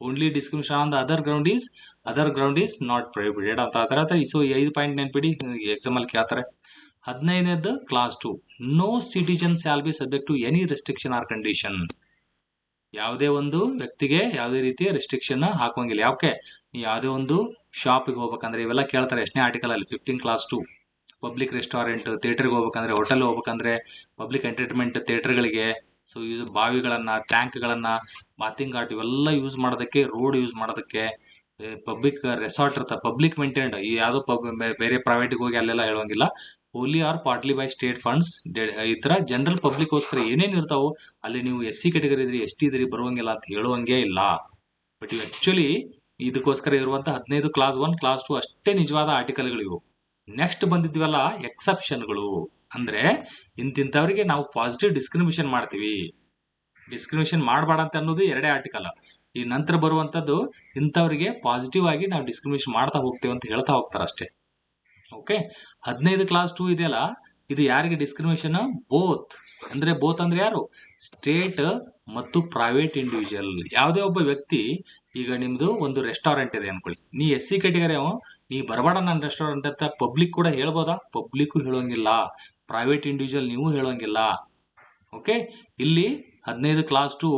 only discrimination on the other ground is other ground is not prohibited ಅಂತ ಥರ ಸೊ ಐದು ಪಾಯಿಂಟ್ ನೆನ್ಪಿಡಿ ಎಕ್ಸಾಮ್ ಅಲ್ಲಿ ಕೇಳ್ತಾರೆ. ಹದಿನೈದನೇದು clause to no citizen shall be subject to any restriction or condition ಯಾವುದೇ ಒಂದು ವ್ಯಕ್ತಿಗೆ ಯಾವುದೇ ರೀತಿಯ ರೆಸ್ಟ್ರಿಕ್ಷನ್ ಹಾಕೋಂಗಿಲ್ಲ ಯಾಕೆ ಯಾವುದೇ ಒಂದು ಶಾಪಿಗೆ ಹೋಗ್ಬೇಕಂದ್ರೆ ಇವೆಲ್ಲ ಕೇಳ್ತಾರೆ. ಎಷ್ಟನೇ ಆರ್ಟಿಕಲ್ ಅಲ್ಲಿ fifteen clause two public restaurant ಥಿಯೇಟರ್ಗೆ ಹೋಗ್ಬೇಕಂದ್ರೆ ಹೋಟೆಲ್ ಹೋಗ್ಬೇಕಂದ್ರೆ ಪಬ್ಲಿಕ್ ಎಂಟರ್ಟೈನ್ಮೆಂಟ್ ಥಿಯೇಟರ್ಗಳಿಗೆ ಸೊ ಯೂಸ್ ಬಾವಿಗಳನ್ನ ಟ್ಯಾಂಕ್ಗಳನ್ನ ಬಾತಿಂಗ್ ಘಾಟ್ ಇವೆಲ್ಲ ಯೂಸ್ ಮಾಡೋದಕ್ಕೆ ರೋಡ್ ಯೂಸ್ ಮಾಡೋದಕ್ಕೆ ಪಬ್ಲಿಕ್ ರೆಸಾರ್ಟ್ ಇರ್ತಾರೆ ಪಬ್ಲಿಕ್ ಮೇಂಟೈನ್ಡ್ ಈ ಯಾವುದೋ ಪಬ್ ಬೇರೆ ಪ್ರೈವೇಟಿಗೆ ಹೋಗಿ ಅಲ್ಲೆಲ್ಲ ಹೇಳೋಂಗಿಲ್ಲ only or partly by state funds ಈ ಥರ ಜನರಲ್ ಪಬ್ಲಿಕ್ಗೋಸ್ಕರ ಏನೇನು ಇರ್ತಾವೋ, ಅಲ್ಲಿ ನೀವು ಎಸ್ ಸಿ ಕೆಟಗರಿ ಇದ್ರಿ ಎಸ್ ಟಿ ಇದ್ರಿ, ಬರುವಂಗಿಲ್ಲ ಅಂತ ಹೇಳುವಂಗೆ ಇಲ್ಲ. ಬಟ್ ಇವು ಆಕ್ಚುಲಿ ಇದಕ್ಕೋಸ್ಕರ ಇರುವಂಥ ಹದಿನೈದು ಕ್ಲಾಸ್ ಒನ್ ಕ್ಲಾಸ್ ಟು ಅಷ್ಟೇ ನಿಜವಾದ ಆರ್ಟಿಕಲ್ಗಳು ಇವು. ನೆಕ್ಸ್ಟ್ ಬಂದಿದ್ವಲ್ಲ ಎಕ್ಸೆಪ್ಷನ್ಗಳು ಅಂದ್ರೆ ಇಂತಿಂಥವ್ರಿಗೆ ನಾವು ಪಾಸಿಟಿವ್ ಡಿಸ್ಕ್ರಿಮಿನೇಷನ್ ಮಾಡ್ತೀವಿ. ಡಿಸ್ಕ್ರಿಮಿನೇಷನ್ ಮಾಡಬಾರ ಅಂತ ಅನ್ನೋದು ಎರಡೇ ಆರ್ಟಿಕಲ್ ಈ ನಂತರ ಬರುವಂತದ್ದು ಇಂಥವ್ರಿಗೆ ಪಾಸಿಟಿವ್ ಆಗಿ ನಾವು ಡಿಸ್ಕ್ರಿಮಿನೇಷನ್ ಮಾಡ್ತಾ ಹೋಗ್ತೇವೆ ಅಂತ ಹೇಳ್ತಾ ಹೋಗ್ತಾರೆ ಅಷ್ಟೇ ಓಕೆ ಹದಿನೈದು ಕ್ಲಾಸ್ ಟೂ ಇದೆಯಲ್ಲ, ಇದು ಯಾರಿಗೆ ಡಿಸ್ಕ್ರಿಮಿನೇಷನ್ ಬೋತ್ ಅಂದ್ರೆ ಬೋತ್ ಅಂದ್ರೆ ಯಾರು? ಸ್ಟೇಟ್ ಮತ್ತು ಪ್ರೈವೇಟ್ ಇಂಡಿವಿಜುವಲ್ ಯಾವುದೇ ಒಬ್ಬ ವ್ಯಕ್ತಿ, ಈಗ ನಿಮ್ದು ಒಂದು ರೆಸ್ಟೋರೆಂಟ್ ಇದೆ ಅನ್ಕೊಳ್ಳಿ. ನೀ ಎಸ್ ಸಿ ಕೆಟಗರಿ ನೀ ಬರಬೇಡ ನನ್ನ ರೆಸ್ಟೋರೆಂಟ್ ಅಂತ ಪಬ್ಲಿಕ್ ಕೂಡ ಹೇಳ್ಬೋದಾ? ಪಬ್ಲಿಕ್ ಹೇಳೋಂಗಿಲ್ಲ. ಪ್ರೈವೇಟ್ ಇಂಡಿವಿಜುವಲ್ ನೀವು ಹೇಳೋಂಗಿಲ್ಲ. ಓಕೆ ಇಲ್ಲಿ ಹದಿನೈದು ಕ್ಲಾಸ್ ಟು